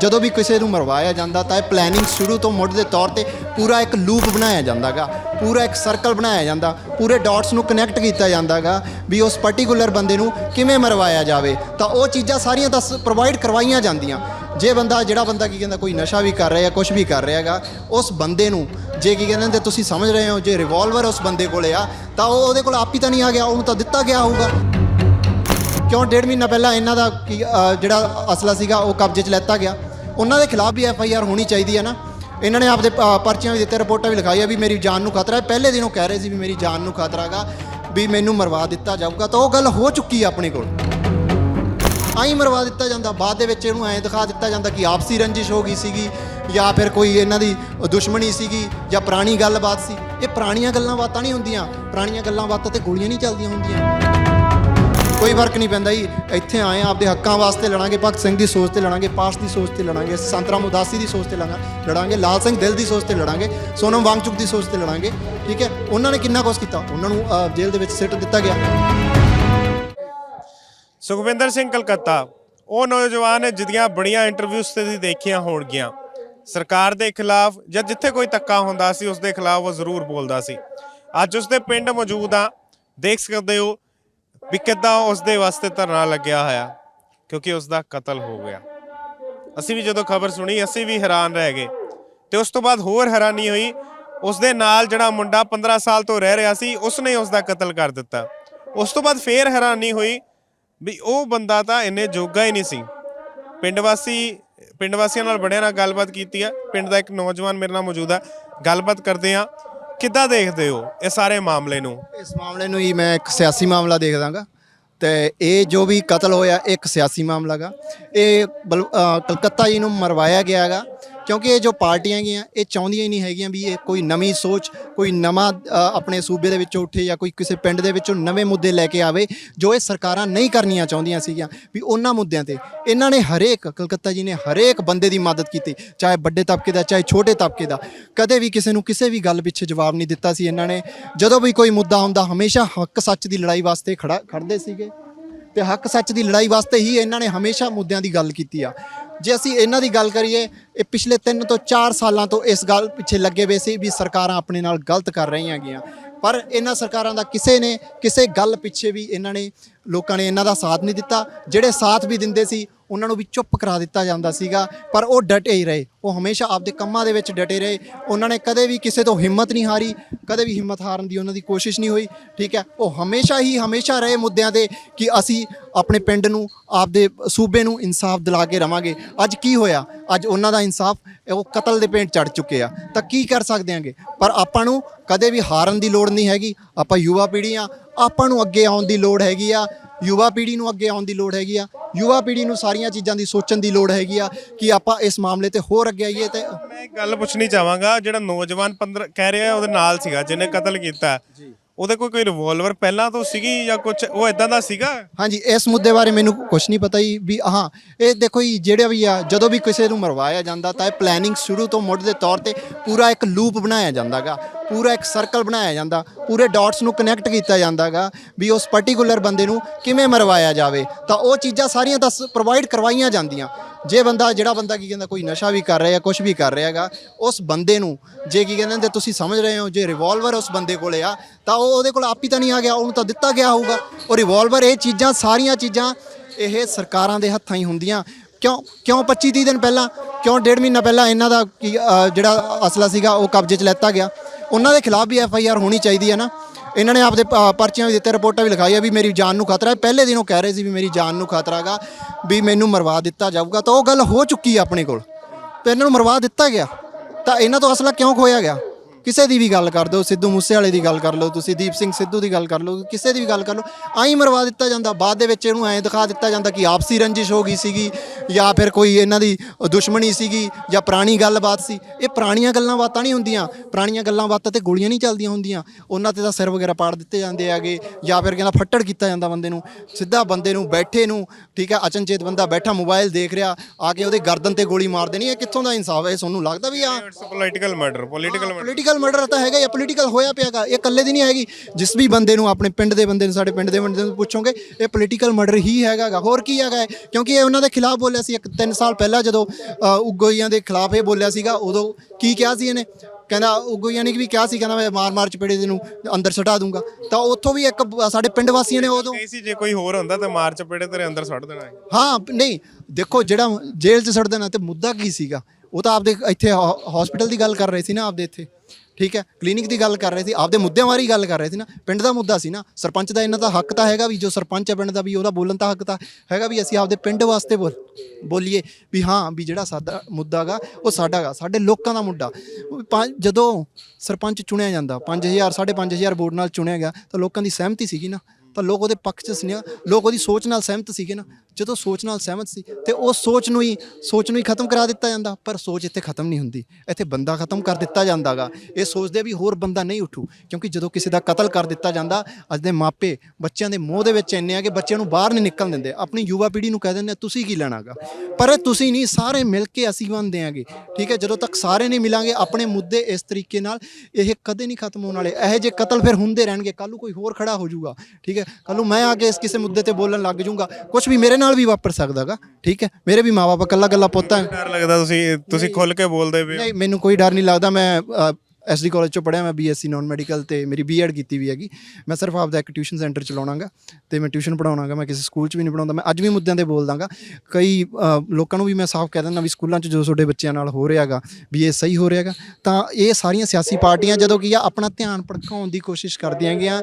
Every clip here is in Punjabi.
ਜਦੋਂ ਵੀ ਕਿਸੇ ਨੂੰ ਮਰਵਾਇਆ ਜਾਂਦਾ ਤਾਂ ਇਹ ਪਲੈਨਿੰਗ ਸ਼ੁਰੂ ਤੋਂ ਮੁੱਢ ਦੇ ਤੌਰ ਤੇ ਪੂਰਾ ਇੱਕ ਲੂਪ ਬਣਾਇਆ ਜਾਂਦਾਗਾ ਪੂਰਾ ਇੱਕ ਸਰਕਲ ਬਣਾਇਆ ਜਾਂਦਾ ਪੂਰੇ ਡਾਟਸ ਨੂੰ ਕਨੈਕਟ ਕੀਤਾ ਜਾਂਦਾਗਾ ਵੀ ਉਸ ਪਾਰਟਿਕੂਲਰ ਬੰਦੇ ਨੂੰ ਕਿਵੇਂ ਮਰਵਾਇਆ ਜਾਵੇ। ਤਾਂ ਉਹ ਚੀਜ਼ਾਂ ਸਾਰੀਆਂ ਤਾਂ ਪ੍ਰੋਵਾਈਡ ਕਰਵਾਈਆਂ ਜਾਂਦੀਆਂ। ਜੇ ਬੰਦਾ ਜਿਹੜਾ ਬੰਦਾ ਕੀ ਕਹਿੰਦਾ ਕੋਈ ਨਸ਼ਾ ਵੀ ਕਰ ਰਿਹਾ ਕੁਝ ਵੀ ਕਰ ਰਿਹਾ ਹੈਗਾ ਉਸ ਬੰਦੇ ਨੂੰ ਜੇ ਕੀ ਕਹਿੰਦੇ ਨੇ ਤੁਸੀਂ ਸਮਝ ਰਹੇ ਹੋ ਜੇ ਰਿਵਾਲਵਰ ਉਸ ਬੰਦੇ ਕੋਲੇ ਆ ਤਾਂ ਉਹ ਉਹਦੇ ਕੋਲ ਆਪ ਹੀ ਤਾਂ ਨਹੀਂ ਆ ਗਿਆ ਉਹਨੂੰ ਤਾਂ ਦਿੱਤਾ ਗਿਆ ਹੋਊਗਾ। ਕਿਉਂ? ਡੇਢ ਮਹੀਨਾ ਪਹਿਲਾਂ ਇਹਨਾਂ ਦਾ ਕੀ, ਜਿਹੜਾ ਅਸਲਾ ਸੀਗਾ ਉਹ ਕਬਜ਼ੇ 'ਚ ਲੈਤਾ ਗਿਆ। ਉਹਨਾਂ ਦੇ ਖਿਲਾਫ ਵੀ ਐਫ ਆਈ ਆਰ ਹੋਣੀ ਚਾਹੀਦੀ ਹੈ ਨਾ। ਇਹਨਾਂ ਨੇ ਆਪਦੇ ਅ, ਪਰਚੀਆਂ ਵੀ ਦਿੱਤੇ ਰਿਪੋਰਟਾਂ ਵੀ ਲਿਖਾਈਆਂ ਵੀ ਮੇਰੀ ਜਾਨ ਨੂੰ ਖਤਰਾ ਹੈ। ਪਹਿਲੇ ਦਿਨੋਂ ਕਹਿ ਰਹੇ ਸੀ ਵੀ ਮੇਰੀ ਜਾਨ ਨੂੰ ਖਤਰਾ ਹੈਗਾ ਵੀ ਮੈਨੂੰ ਮਰਵਾ ਦਿੱਤਾ ਜਾਊਗਾ। ਤਾਂ ਉਹ ਗੱਲ ਹੋ ਚੁੱਕੀ ਆ ਆਪਣੇ ਕੋਲ। ਆਈ ਮਰਵਾ ਦਿੱਤਾ ਜਾਂਦਾ। ਬਾਅਦ ਦੇ ਵਿੱਚ ਇਹਨੂੰ ਐਂ ਦਿਖਾ ਦਿੱਤਾ ਜਾਂਦਾ ਕਿ ਆਪਸੀ ਰੰਜਿਸ਼ ਹੋ ਗਈ ਸੀਗੀ ਜਾਂ ਫਿਰ ਕੋਈ ਇਹਨਾਂ ਦੀ ਦੁਸ਼ਮਣੀ ਸੀਗੀ ਜਾਂ ਪੁਰਾਣੀ ਗੱਲਬਾਤ ਸੀ। ਇਹ ਪੁਰਾਣੀਆਂ ਗੱਲਾਂ ਬਾਤਾਂ ਨਹੀਂ ਹੁੰਦੀਆਂ। ਪੁਰਾਣੀਆਂ ਗੱਲਾਂ ਬਾਤਾਂ ਤੇ ਗੋਲੀਆਂ ਨਹੀਂ ਚੱਲਦੀਆਂ ਹੁੰਦੀਆਂ। ਕੋਈ ਫ਼ਰਕ ਨਹੀਂ ਪੈਂਦਾ ਜੀ। ਇੱਥੇ ਆਏ ਆ ਆਪਦੇ ਹੱਕਾਂ ਵਾਸਤੇ ਲੜਾਂਗੇ ਭਗਤ ਸਿੰਘ ਦੀ ਸੋਚ ਤੇ ਲੜਾਂਗੇ ਪਾਸ ਦੀ ਸੋਚ ਤੇ ਲੜਾਂਗੇ ਸੰਤਰਾਮ ਉਦਾਸੀ ਦੀ ਸੋਚ ਤੇ ਲੜਾਂਗੇ ਲੜਾਂਗੇ ਲਾਲ ਸਿੰਘ ਦਿਲ ਦੀ ਸੋਚ ਤੇ ਲੜਾਂਗੇ ਸੋਨਮ ਵਾਂਗਚੁਕ ਦੀ ਸੋਚ ਤੇ ਲੜਾਂਗੇ ਠੀਕ ਹੈ? ਉਹਨਾਂ ਨੇ ਕਿੰਨਾ ਕੁਛ ਕੀਤਾ? ਉਹਨਾਂ ਨੂੰ ਅ, ਜੇਲ੍ਹ ਦੇ ਵਿੱਚ ਸਿੱਟ ਦਿੱਤਾ ਗਿਆ। ਸੁਖਵਿੰਦਰ ਸਿੰਘ ਕਲਕੱਤਾ ਉਹ ਨੌਜਵਾਨ ਹੈ ਜਿਹਦੀਆਂ ਬੜੀਆਂ ਇੰਟਰਵਿਊਜ਼ ਤੇ ਤੁਸੀਂ ਦੇਖੀਆਂ ਹੋਣਗੀਆਂ। ਸਰਕਾਰ ਦੇ ਖਿਲਾਫ ਜਾਂ ਜਿੱਥੇ ਕੋਈ ਧੱਕਾ ਹੁੰਦਾ ਸੀ ਉਸ ਦੇ ਖਿਲਾਫ ਉਹ ਜ਼ਰੂਰ ਬੋਲਦਾ ਸੀ। ਅੱਜ ਉਸ ਦੇ ਪਿੰਡ ਮੌਜੂਦ ਆ। ਦੇਖ ਸਕਦੇ ਹੋ ਵੀ ਕਿੱਦਾਂ ਉਸ ਦੇ ਵਾਸਤੇ ਧਰਨਾ ਲੱਗਿਆ ਹੋਇਆ, ਕਿਉਂਕਿ ਉਸ ਦਾ ਕਤਲ ਹੋ ਗਿਆ। ਅਸੀਂ ਵੀ ਜਦੋਂ ਖਬਰ ਸੁਣੀ, ਅਸੀਂ ਵੀ ਹੈਰਾਨ ਰਹਿ ਗਏ। ਤੇ ਉਸ ਤੋਂ ਬਾਅਦ ਹੋਰ ਹੈਰਾਨੀ ਹੋਈ ਉਸ ਦੇ ਨਾਲ ਜਿਹੜਾ ਮੁੰਡਾ 15 ਸਾਲ ਤੋਂ ਰਹਿ ਰਿਹਾ ਸੀ ਉਸ ਨੇ ਉਸ ਦਾ ਕਤਲ ਕਰ ਦਿੱਤਾ। ਉਸ ਤੋਂ ਬਾਅਦ ਫੇਰ ਹੈਰਾਨੀ ਹੋਈ ਵੀ ਉਹ ਬੰਦਾ ਤਾਂ ਇੰਨੇ ਜੋਗਾ ਹੀ ਨਹੀਂ ਸੀ। ਪਿੰਡ ਵਾਸੀ, ਪਿੰਡ ਵਾਸੀਆਂ ਨਾਲ ਬੜਿਆਂ ਨਾਲ ਗੱਲਬਾਤ ਕੀਤੀ ਹੈ ਪਿੰਡ ਦਾ ਇੱਕ ਨੌਜਵਾਨ ਮੇਰੇ ਨਾਲ ਮੌਜੂਦ ਆ। ਗੱਲਬਾਤ ਕਰਦੇ ਆ ਕਿੱਦਾਂ ਦੇਖਦੇ ਹੋ ਇਹ ਸਾਰੇ ਮਾਮਲੇ ਨੂੰ? ਇਸ ਮਾਮਲੇ ਨੂੰ ਹੀ ਮੈਂ ਇੱਕ ਸਿਆਸੀ ਮਾਮਲਾ ਦੇਖਦਾਗਾ ਤੇ ਇਹ ਜੋ ਵੀ ਕਤਲ ਹੋਇਆ ਇਹ ਇੱਕ ਸਿਆਸੀ ਮਾਮਲਾ ਗਾ ਇਹ ਬਲ- ਅ, ਕਲਕੱਤਾ ਜੀ ਨੂੰ ਮਰਵਾਇਆ ਗਿਆ ਹੈਗਾ ਕਿਉਂਕਿ ਇਹ ਜੋ ਪਾਰਟੀਆਂ ਹੈਗੀਆਂ, ਇਹ ਚਾਹੁੰਦੀਆਂ ਹੀ ਨਹੀਂ ਹੈਗੀਆਂ ਵੀ ਇਹ ਕੋਈ ਨਵੀਂ ਸੋਚ, ਕੋਈ ਨਵਾਂ ਆਪਣੇ ਸੂਬੇ ਦੇ ਵਿੱਚੋਂ ਉੱਠੇ ਜਾਂ ਕੋਈ ਕਿਸੇ ਪਿੰਡ ਦੇ ਵਿੱਚੋਂ ਨਵੇਂ ਮੁੱਦੇ ਲੈ ਕੇ ਆਵੇ, ਜੋ ਇਹ ਸਰਕਾਰਾਂ ਨਹੀਂ ਕਰਨੀਆਂ ਚਾਹੁੰਦੀਆਂ ਸੀਗੀਆਂ ਵੀ ਉਹਨਾਂ ਮੁੱਦਿਆਂ ਤੇ। ਇਹਨਾਂ ਨੇ ਹਰੇਕ, ਕਲਕੱਤਾ ਜੀ ਨੇ ਹਰੇਕ ਬੰਦੇ ਦੀ ਮਦਦ ਕੀਤੀ, ਚਾਹੇ ਵੱਡੇ ਤਬਕੇ ਦਾ, ਚਾਹੇ ਛੋਟੇ ਤਬਕੇ ਦਾ। ਕਦੇ ਵੀ ਕਿਸੇ ਨੂੰ ਕਿਸੇ ਵੀ ਗੱਲ ਪਿੱਛੇ ਜਵਾਬ ਨਹੀਂ ਦਿੱਤਾ ਸੀ ਇਹਨਾਂ ਨੇ। ਜਦੋਂ ਵੀ ਕੋਈ ਮੁੱਦਾ ਹੁੰਦਾ ਹਮੇਸ਼ਾ ਹੱਕ ਸੱਚ ਦੀ ਲੜਾਈ ਵਾਸਤੇ ਖੜਾ ਖੜਦੇ ਸੀਗੇ। ਤੇ ਹੱਕ ਸੱਚ ਦੀ ਲੜਾਈ ਵਾਸਤੇ ਹੀ ਇਹਨਾਂ ਨੇ ਹਮੇਸ਼ਾ ਮੁੱਦਿਆਂ ਦੀ ਗੱਲ ਕੀਤੀ ਆ। ਜੇ ਅਸੀਂ ਇਹਨਾਂ ਦੀ ਗੱਲ ਕਰੀਏ, ਇਹ ਪਿਛਲੇ 3 ਤੋਂ 4 ਸਾਲਾਂ ਤੋਂ ਇਸ ਗੱਲ ਪਿੱਛੇ ਲੱਗੇ ਹੋਏ ਸੀ ਵੀ ਸਰਕਾਰਾਂ ਆਪਣੇ ਨਾਲ ਗਲਤ ਕਰ ਰਹੀਆਂ ਹੈਗੀਆਂ ਪਰ ਇਹਨਾਂ ਸਰਕਾਰਾਂ ਦਾ ਕਿਸੇ ਨੇ ਕਿਸੇ ਗੱਲ ਪਿੱਛੇ ਵੀ ਇਹਨਾਂ ਨੇ ਲੋਕਾਂ ਨੇ ਇਹਨਾਂ ਦਾ ਸਾਥ ਨਹੀਂ ਦਿੱਤਾ। ਜਿਹੜੇ ਸਾਥ ਵੀ ਦਿੰਦੇ ਸੀ, ਉਹਨਾਂ ਨੂੰ ਵੀ ਚੁੱਪ ਕਰਾ ਦਿੱਤਾ ਜਾਂਦਾ ਸੀਗਾ। ਪਰ ਉਹ ਡਟੇ ਹੀ ਰਹੇ। ਉਹ ਹਮੇਸ਼ਾ ਆਪਦੇ ਕੰਮਾਂ ਦੇ ਵਿੱਚ ਡਟੇ ਰਹੇ। ਉਹਨਾਂ ਨੇ ਕਦੇ ਵੀ ਕਿਸੇ ਤੋਂ ਹਿੰਮਤ ਨਹੀਂ ਹਾਰੀ, ਕਦੇ ਵੀ ਹਿੰਮਤ ਹਾਰਨ ਦੀ ਉਹਨਾਂ ਦੀ ਕੋਸ਼ਿਸ਼ ਨਹੀਂ ਹੋਈ, ਠੀਕ ਹੈ? ਉਹ ਹਮੇਸ਼ਾ ਹੀ ਹਮੇਸ਼ਾ ਰਹੇ ਮੁੱਦਿਆਂ ਤੇ ਕਿ ਅਸੀਂ ਆਪਣੇ ਪਿੰਡ ਨੂੰ, ਆਪਦੇ ਸੂਬੇ ਨੂੰ ਇਨਸਾਫ ਦਿਲਾ ਕੇ ਰਵਾਂਗੇ। ਅੱਜ ਕੀ ਹੋਇਆ? ਅੱਜ ਉਹਨਾਂ ਦਾ ਇਨਸਾਫ, ਉਹ ਕਤਲ ਦੇ ਪੇਂਟ ਚੜ ਚੁੱਕੇ ਆ। ਤਾਂ ਕੀ ਕਰ ਸਕਦੇ ਆਂਗੇ ਪਰ ਆਪਾਂ ਨੂੰ ਕਦੇ ਵੀ ਹਾਰਨ ਦੀ ਲੋੜ ਨਹੀਂ ਹੈਗੀ। ਆਪਾਂ ਯੁਵਾ ਪੀੜ੍ਹੀ ਆ ਆਪਾਂ ਨੂੰ ਅੱਗੇ ਆਉਣ ਦੀ ਲੋੜ ਹੈਗੀ ਆ ਯੁਵਾ ਪੀੜ੍ਹੀ ਨੂੰ ਅੱਗੇ ਆਉਣ ਦੀ ਲੋੜ ਹੈਗੀ ਆ ਯੁਵਾ ਪੀੜ੍ਹੀ ਨੂੰ ਸਾਰੀਆਂ ਚੀਜ਼ਾਂ ਦੀ ਸੋਚਣ ਦੀ ਲੋੜ ਹੈਗੀ ਆ ਕਿ ਆਪਾਂ ਇਸ ਮਾਮਲੇ ਤੇ ਹੋਰ ਅੱਗੇ ਆਈਏ ਤੇ ਮੈਂ ਇੱਕ ਗੱਲ ਪੁੱਛਣੀ ਚਾਹਾਂਗਾ ਜਿਹੜਾ ਨੌਜਵਾਨ 15 ਕਹਿ ਰਿਹਾ ਉਹਦੇ ਨਾਲ ਸੀਗਾ ਜਿਹਨੇ ਕਤਲ ਕੀਤਾ। ਉਹਦੇ ਕੋਈ ਕੋਈ ਰਿਵੋਲਵਰ ਪਹਿਲਾਂ ਤੋਂ ਸੀਗੀ ਜਾਂ ਕੁਝ ਉਹ ਇਦਾਂ ਦਾ ਸੀਗਾ? ਹਾਂਜੀ, ਇਸ ਮੁੱਦੇ ਬਾਰੇ ਮੈਨੂੰ ਕੁਝ ਨਹੀਂ ਪਤਾ ਜੀ, ਵੀ ਹਾਂ, ਇਹ ਦੇਖੋ ਜੀ, ਜਿਹੜੇ ਵੀ ਆ, ਜਦੋਂ ਵੀ ਕਿਸੇ ਨੂੰ ਮਰਵਾਇਆ ਜਾਂਦਾ ਤਾਂ ਇਹ ਪਲੈਨਿੰਗ ਸ਼ੁਰੂ ਤੋਂ ਮੁੱਢ ਦੇ ਤੌਰ ਤੇ ਪੂਰਾ ਇੱਕ ਲੂਪ ਬਣਾਇਆ ਜਾਂਦਾਗਾ, ਪੂਰਾ ਇੱਕ ਸਰਕਲ ਬਣਾਇਆ ਜਾਂਦਾ, ਪੂਰੇ ਡਾਟਸ ਨੂੰ ਕਨੈਕਟ ਕੀਤਾ ਜਾਂਦਾਗਾ, ਵੀ ਉਸ ਪਾਰਟਿਕੂਲਰ ਬੰਦੇ ਨੂੰ ਕਿਵੇਂ ਮਰਵਾਇਆ ਜਾਵੇ, ਤਾਂ ਉਹ ਚੀਜ਼ਾਂ ਸਾਰੀਆਂ ਤਾਂ ਪ੍ਰੋਵਾਈਡ ਕਰਵਾਈਆਂ ਜਾਂਦੀਆਂ। ਜੇ ਬੰਦਾ ਜਿਹੜਾ ਬੰਦਾ ਕੀ ਕਹਿੰਦਾ ਕੋਈ ਨਸ਼ਾ ਵੀ ਕਰ ਰਿਹਾ ਕੁਝ ਵੀ ਕਰ ਰਿਹਾ ਹੈਗਾ ਉਸ ਬੰਦੇ ਨੂੰ ਜੇ ਕੀ ਕਹਿੰਦੇ ਨੇ ਤੁਸੀਂ ਸਮਝ ਰਹੇ ਹੋ ਜੇ ਰਿਵਾਲਵਰ ਉਸ ਬੰਦੇ ਕੋਲੇ ਆ ਤਾਂ ਉਹ ਉਹਦੇ ਕੋਲ ਆਪ ਹੀ ਤਾਂ ਨਹੀਂ ਆ ਗਿਆ ਉਹਨੂੰ ਤਾਂ ਦਿੱਤਾ ਗਿਆ ਹੋਊਗਾ। ਉਹ ਰਿਵਾਲਵਰ ਇਹ ਚੀਜ਼ਾਂ ਸਾਰੀਆਂ ਚੀਜ਼ਾਂ ਇਹ ਸਰਕਾਰਾਂ ਦੇ ਹੱਥਾਂ ਹੀ ਹੁੰਦੀਆਂ। ਕਿਉਂ ਕਿਉਂ 25 30 ਦਿਨ ਪਹਿਲਾਂ ਕਿਉਂ ਡੇਢ ਮਹੀਨਾ ਪਹਿਲਾਂ ਇਹਨਾਂ ਦਾ ਕੀ, ਜਿਹੜਾ ਅਸਲਾ ਸੀਗਾ ਉਹ ਕਬਜ਼ੇ 'ਚ ਲੈਤਾ ਗਿਆ। ਉਹਨਾਂ ਦੇ ਖਿਲਾਫ ਵੀ ਐਫ ਆਈ ਆਰ ਹੋਣੀ ਚਾਹੀਦੀ ਹੈ ਨਾ। ਇਹਨਾਂ ਨੇ ਆਪਦੇ ਪ, ਪਰਚੀਆਂ ਵੀ ਦਿੱਤੇ ਰਿਪੋਰਟਾਂ ਵੀ ਲਿਖਾਈਆਂ ਵੀ ਮੇਰੀ ਜਾਨ ਨੂੰ ਖਤਰਾ ਹੈ। ਪਹਿਲੇ ਦਿਨੋਂ ਕਹਿ ਰਹੇ ਸੀ ਵੀ ਮੇਰੀ ਜਾਨ ਨੂੰ ਖਤਰਾ ਹੈਗਾ, ਵੀ ਮੈਨੂੰ ਮਰਵਾ ਦਿੱਤਾ ਜਾਊਗਾ। ਤਾਂ ਉਹ ਗੱਲ ਹੋ ਚੁੱਕੀ ਆ ਆਪਣੇ ਕੋਲ। ਤੇ ਇਹਨਾਂ ਨੂੰ ਮਰਵਾ ਦਿੱਤਾ ਗਿਆ। ਤਾਂ ਇਹਨਾਂ ਤੋਂ ਅਸਲਾ ਕਿਉਂ ਖੋਇਆ ਗਿਆ? ਕਿਸੇ ਦੀ ਵੀ ਗੱਲ ਕਰ ਦਿਓ ਸਿੱਧੂ ਮੂਸੇਵਾਲੇ ਦੀ ਗੱਲ ਕਰ ਲਓ ਤੁਸੀਂ ਦੀਪ ਸਿੰਘ ਸਿੱਧੂ ਦੀ ਗੱਲ ਕਰ ਲਓ ਕਿਸੇ ਦੀ ਵੀ ਗੱਲ ਕਰ ਲਓ ਆਈ ਮਰਵਾ ਦਿੱਤਾ ਜਾਂਦਾ ਬਾਅਦ ਦੇ ਵਿੱਚ ਇਹਨੂੰ ਐਂ ਦਿਖਾ ਦਿੱਤਾ ਜਾਂਦਾ ਕਿ ਆਪਸੀ ਰੰਜਿਸ਼ ਹੋ ਗਈ ਸੀਗੀ ਜਾਂ ਫਿਰ ਕੋਈ ਇਹਨਾਂ ਦੀ ਦੁਸ਼ਮਣੀ ਸੀਗੀ ਜਾਂ ਪੁਰਾਣੀ ਗੱਲਬਾਤ ਸੀ। ਇਹ ਪੁਰਾਣੀਆਂ ਗੱਲਾਂ ਬਾਤਾਂ ਨਹੀਂ ਹੁੰਦੀਆਂ ਪੁਰਾਣੀਆਂ ਗੱਲਾਂ ਬਾਤਾਂ ਤੇ ਗੋਲੀਆਂ ਨਹੀਂ ਚੱਲਦੀਆਂ ਹੁੰਦੀਆਂ ਉਹਨਾਂ ਤੇ ਤਾਂ ਸਿਰ ਵਗੈਰਾ ਪਾੜ ਦਿੱਤੇ ਜਾਂਦੇ ਹੈਗੇ ਜਾਂ ਫਿਰ ਕਹਿੰਦਾ ਫੱਟੜ ਕੀਤਾ ਜਾਂਦਾ ਬੰਦੇ ਨੂੰ ਸਿੱਧਾ ਬੰਦੇ ਨੂੰ ਬੈਠੇ ਨੂੰ ਠੀਕ ਹੈ ਅਚਨਚੇਤ ਬੰਦਾ ਬੈਠਾ ਮੋਬਾਈਲ ਦੇਖ ਰਿਹਾ ਆ ਕੇ ਉਹਦੇ ਗਰਦਨ ਤੇ ਗੋਲੀ ਮਾਰ ਦੇਣੀ ਇਹ ਕਿੱਥੋਂ ਦਾ ਇਨਸਾਫ ਹੈ? ਇਹ ਤੁਹਾਨੂੰ ਲੱਗਦਾ ਵੀ ਆ। Political murder political murder political political murder ਤਾਂ ਹੈਗਾ ਇਹ ਪੋਲੀਟੀਕਲ ਹੋਇਆ ਪਿਆਗਾ ਇਹ ਇਕੱਲੇ ਦੀ ਨਹੀਂ ਹੈਗੀ। ਜਿਸ ਵੀ ਬੰਦੇ ਨੂੰ ਆਪਣੇ ਪਿੰਡ ਦੇ ਬੰਦੇ ਨੂੰ ਸਾਡੇ ਪਿੰਡ ਦੇ ਬੰਦੇ ਨੂੰ ਪੁੱਛੋਗੇ ਇਹ ਪੋਲੀਟੀਕਲ ਮਰਡਰ ਹੀ ਹੈਗਾ ਗਾ। ਹੋਰ ਕੀ ਹੈਗਾ? ਕਿਉਂਕਿ ਇਹ ਉਹਨਾਂ ਦੇ ਖਿਲਾਫ ਬੋਲਿਆ ਸੀ। ਇੱਕ 3 ਸਾਲ ਪਹਿਲਾਂ ਜਦੋਂ ਉਗੋਈਆਂ ਦੇ ਖਿਲਾਫ ਇਹ ਬੋਲਿਆ ਸੀਗਾ ਉਦੋਂ ਕੀ ਕਿਹਾ ਸੀ ਇਹਨੇ? ਕਹਿੰਦਾ ਉਗੋਈਆਂ ਨੇ ਵੀ ਕਿਹਾ ਸੀ ਕਹਿੰਦਾ ਮੈਂ ਮਾਰ ਮਾਰ ਚਪੇੜੇ ਦੇ ਨੂੰ ਅੰਦਰ ਸਟਾ ਦੂੰਗਾ। ਤਾਂ ਉੱਥੋਂ ਵੀ ਇੱਕ ਸਾਡੇ ਪਿੰਡ ਵਾਸੀਆਂ ਨੇ ਉਦੋਂ ਕਹੀ ਸੀ ਜੇ ਕੋਈ ਹੋਰ ਹੁੰਦਾ ਤਾਂ ਮਾਰ ਚਪੇੜੇ ਤੇਰੇ ਅੰਦਰ ਸੁੱਟ ਦੇਣਾ ਹੈ। ਹਾਂ ਨਹੀਂ ਦੇਖੋ ਜਿਹੜਾ ਜੇਲ੍ਹ 'ਚ ਸੜ ਦੇਣਾ ਤੇ ਮੁੱਦਾ ਕੀ ਸੀਗਾ? ਉਹ ਤਾਂ ਆਪਦੇ ਇੱਥੇ ਹਸਪੀਟਲ ਦੀ ਗੱਲ ਕਰ ਰਹੇ ਸੀ ਨਾ ਆਪਦੇ ਇੱਥੇ। ਠੀਕ ਹੈ? ਕਲੀਨਿਕ ਦੀ ਗੱਲ ਕਰ ਰਹੇ ਸੀ, ਆਪਦੇ ਮੁੱਦਿਆਂ ਬਾਰੇ ਹੀ ਗੱਲ ਕਰ ਰਹੇ ਸੀ ਨਾ। ਪਿੰਡ ਦਾ ਮੁੱਦਾ ਸੀ ਨਾ। ਸਰਪੰਚ ਦਾ ਇਹਨਾਂ ਦਾ ਹੱਕ ਤਾਂ ਹੈਗਾ ਵੀ ਜੋ ਸਰਪੰਚ ਹੈ ਪਿੰਡ ਦਾ ਵੀ ਉਹਦਾ ਬੋਲਣ ਦਾ ਹੱਕ ਤਾਂ ਹੈਗਾ ਵੀ ਅਸੀਂ ਆਪਦੇ ਪਿੰਡ ਵਾਸਤੇ ਬੋਲ, ਬੋਲੀਏ ਵੀ ਹਾਂ, ਵੀ ਜਿਹੜਾ ਸਾਡਾ ਮੁੱਦਾ ਗਾ, ਉਹ ਸਾਡਾ ਗਾ, ਸਾਡੇ ਲੋਕਾਂ ਦਾ ਮੁੱਦਾ। ਜਦੋਂ ਸਰਪੰਚ ਚੁਣਿਆ ਜਾਂਦਾ 5000 5500 ਵੋਟ ਨਾਲ ਚੁਣਿਆ ਗਿਆ, ਤਾਂ ਲੋਕਾਂ ਦੀ ਸਹਿਮਤੀ ਸੀਗੀ ਨਾ। ਤਾਂ ਲੋਕ ਉਹਦੇ ਪੱਖ 'ਚ ਸੀ ਨਾ ਲੋਕ ਉਹਦੀ ਸੋਚ ਨਾਲ ਸਹਿਮਤ ਸੀਗੇ ਨਾ। ਜਦੋਂ ਸੋਚ ਨਾਲ ਸਹਿਮਤ ਸੀ, ਤੇ ਉਹ ਸੋਚ ਨੂੰ ਹੀ, ਸੋਚ ਨੂੰ ਹੀ ਖਤਮ ਕਰਾ ਦਿੱਤਾ ਜਾਂਦਾ। ਪਰ ਸੋਚ ਇੱਥੇ ਖਤਮ ਨਹੀਂ ਹੁੰਦੀ। ਇੱਥੇ ਬੰਦਾ ਖਤਮ ਕਰ ਦਿੱਤਾ ਜਾਂਦਾਗਾ। ਇਹ ਸੋਚਦੇ ਵੀ ਹੋਰ ਬੰਦਾ ਨਹੀਂ ਉੱਠੂ। ਕਿਉਂਕਿ ਜਦੋਂ ਕਿਸੇ ਦਾ ਕਤਲ ਕਰ ਦਿੱਤਾ ਜਾਂਦਾ, ਅੱਜ ਦੇ ਮਾਪੇ ਬੱਚਿਆਂ ਦੇ ਮੋਹ ਦੇ ਵਿੱਚ ਇੰਨੇ ਆ ਕਿ ਬੱਚਿਆਂ ਨੂੰ ਬਾਹਰ ਨਹੀਂ ਨਿਕਲਣ ਦਿੰਦੇ। ਆਪਣੀ ਯੁਵਾ ਪੀੜ੍ਹੀ ਨੂੰ ਕਹਿ ਦਿੰਦੇ ਤੁਸੀਂ ਕੀ ਲੈਣਾਗਾ? ਪਰ ਤੁਸੀਂ ਨਹੀਂ, ਸਾਰੇ ਮਿਲ ਕੇ ਅਸੀਂ ਬਣਦੇ ਆਂਗੇ ਠੀਕ ਹੈ, ਜਦੋਂ ਤੱਕ ਸਾਰੇ ਨਹੀਂ ਮਿਲਾਂਗੇ, ਆਪਣੇ ਮੁੱਦੇ ਇਸ ਤਰੀਕੇ ਨਾਲ ਇਹ ਕਦੇ ਨਹੀਂ ਖਤਮ ਹੋਣ ਵਾਲੇ। ਇਹੋ ਜਿਹੇ ਕਤਲ ਫਿਰ ਹੁੰਦੇ ਰਹਿਣਗੇ। ਕੱਲ ਨੂੰ ਕੋਈ ਹੋਰ ਖੜਾ ਹੋ ਜਾਊਗਾ। ਠੀਕ ਹੈ ਕੱਲ ਨੂੰ ਮੈਂ ਆ ਕੇ ਇਸ ਕਿਸੇ ਮੁੱਦੇ ਤੇ ਬੋਲਣ ਲੱਗ ਜਾਊਗਾ। ਕੁਝ ਵੀ ਮੇਰੇ ਨਾਲ ਵੀ ਵਾਪਰ ਸਕਦਾਗਾ ਠੀਕ ਹੈ? ਮੇਰੇ ਵੀ ਮਾਪੇ ਇਕੱਲਾ ਇਕੱਲਾ ਪੁੱਤ ਹੈ। ਡਰ ਲੱਗਦਾ ਤੁਸੀਂ ਤੁਸੀਂ ਖੁੱਲ ਕੇ ਬੋਲਦੇ ਪਏ ਹੋ। ਨਹੀਂ ਮੈਨੂੰ ਕੋਈ ਡਰ ਨਹੀਂ ਲੱਗਦਾ ਮੈਂ ਐਸਡੀ ਕਾਲਜ ਚੋਂ ਪੜ੍ਹਿਆ ਮੈਂ ਬੀਐਸਸੀ ਨਾਨ ਮੈਡੀਕਲ ਤੇ ਮੇਰੀ ਬੀਐਡ ਕੀਤੀ ਵੀ ਹੈਗੀ। ਮੈਂ ਸਿਰਫ ਆਪਦਾ ਇੱਕ ਟਿਊਸ਼ਨ ਸੈਂਟਰ ਚਲਾਉਣਾਗਾ ਤੇ ਮੈਂ ਟਿਊਸ਼ਨ ਪੜਾਉਣਾਗਾ ਮੈਂ ਕਿਸੇ ਸਕੂਲ 'ਚ ਵੀ ਨਹੀਂ ਪੜਾਉਂਦਾ ਮੈਂ ਅੱਜ ਵੀ ਮੁੱਦਿਆਂ ਤੇ ਬੋਲਦਾਗਾ। ਕਈ ਲੋਕਾਂ ਨੂੰ ਵੀ ਮੈਂ ਸਾਫ਼ ਕਹਿ ਦਿੰਦਾ ਵੀ ਸਕੂਲਾਂ 'ਚ ਜੋ ਤੁਹਾਡੇ ਬੱਚਿਆਂ ਨਾਲ ਹੋ ਰਿਹਾਗਾ, ਵੀ ਇਹ ਸਹੀ ਹੋ ਰਿਹਾਗਾ, ਤਾਂ ਇਹ ਸਾਰੀਆਂ ਸਿਆਸੀ ਪਾਰਟੀਆਂ ਜਦੋਂ ਕੀ ਆ, ਆਪਣਾ ਧਿਆਨ ਭੜਕਾਉਣ ਦੀ ਕੋਸ਼ਿਸ਼ ਕਰਦੀਆਂ ਗੀਆਂ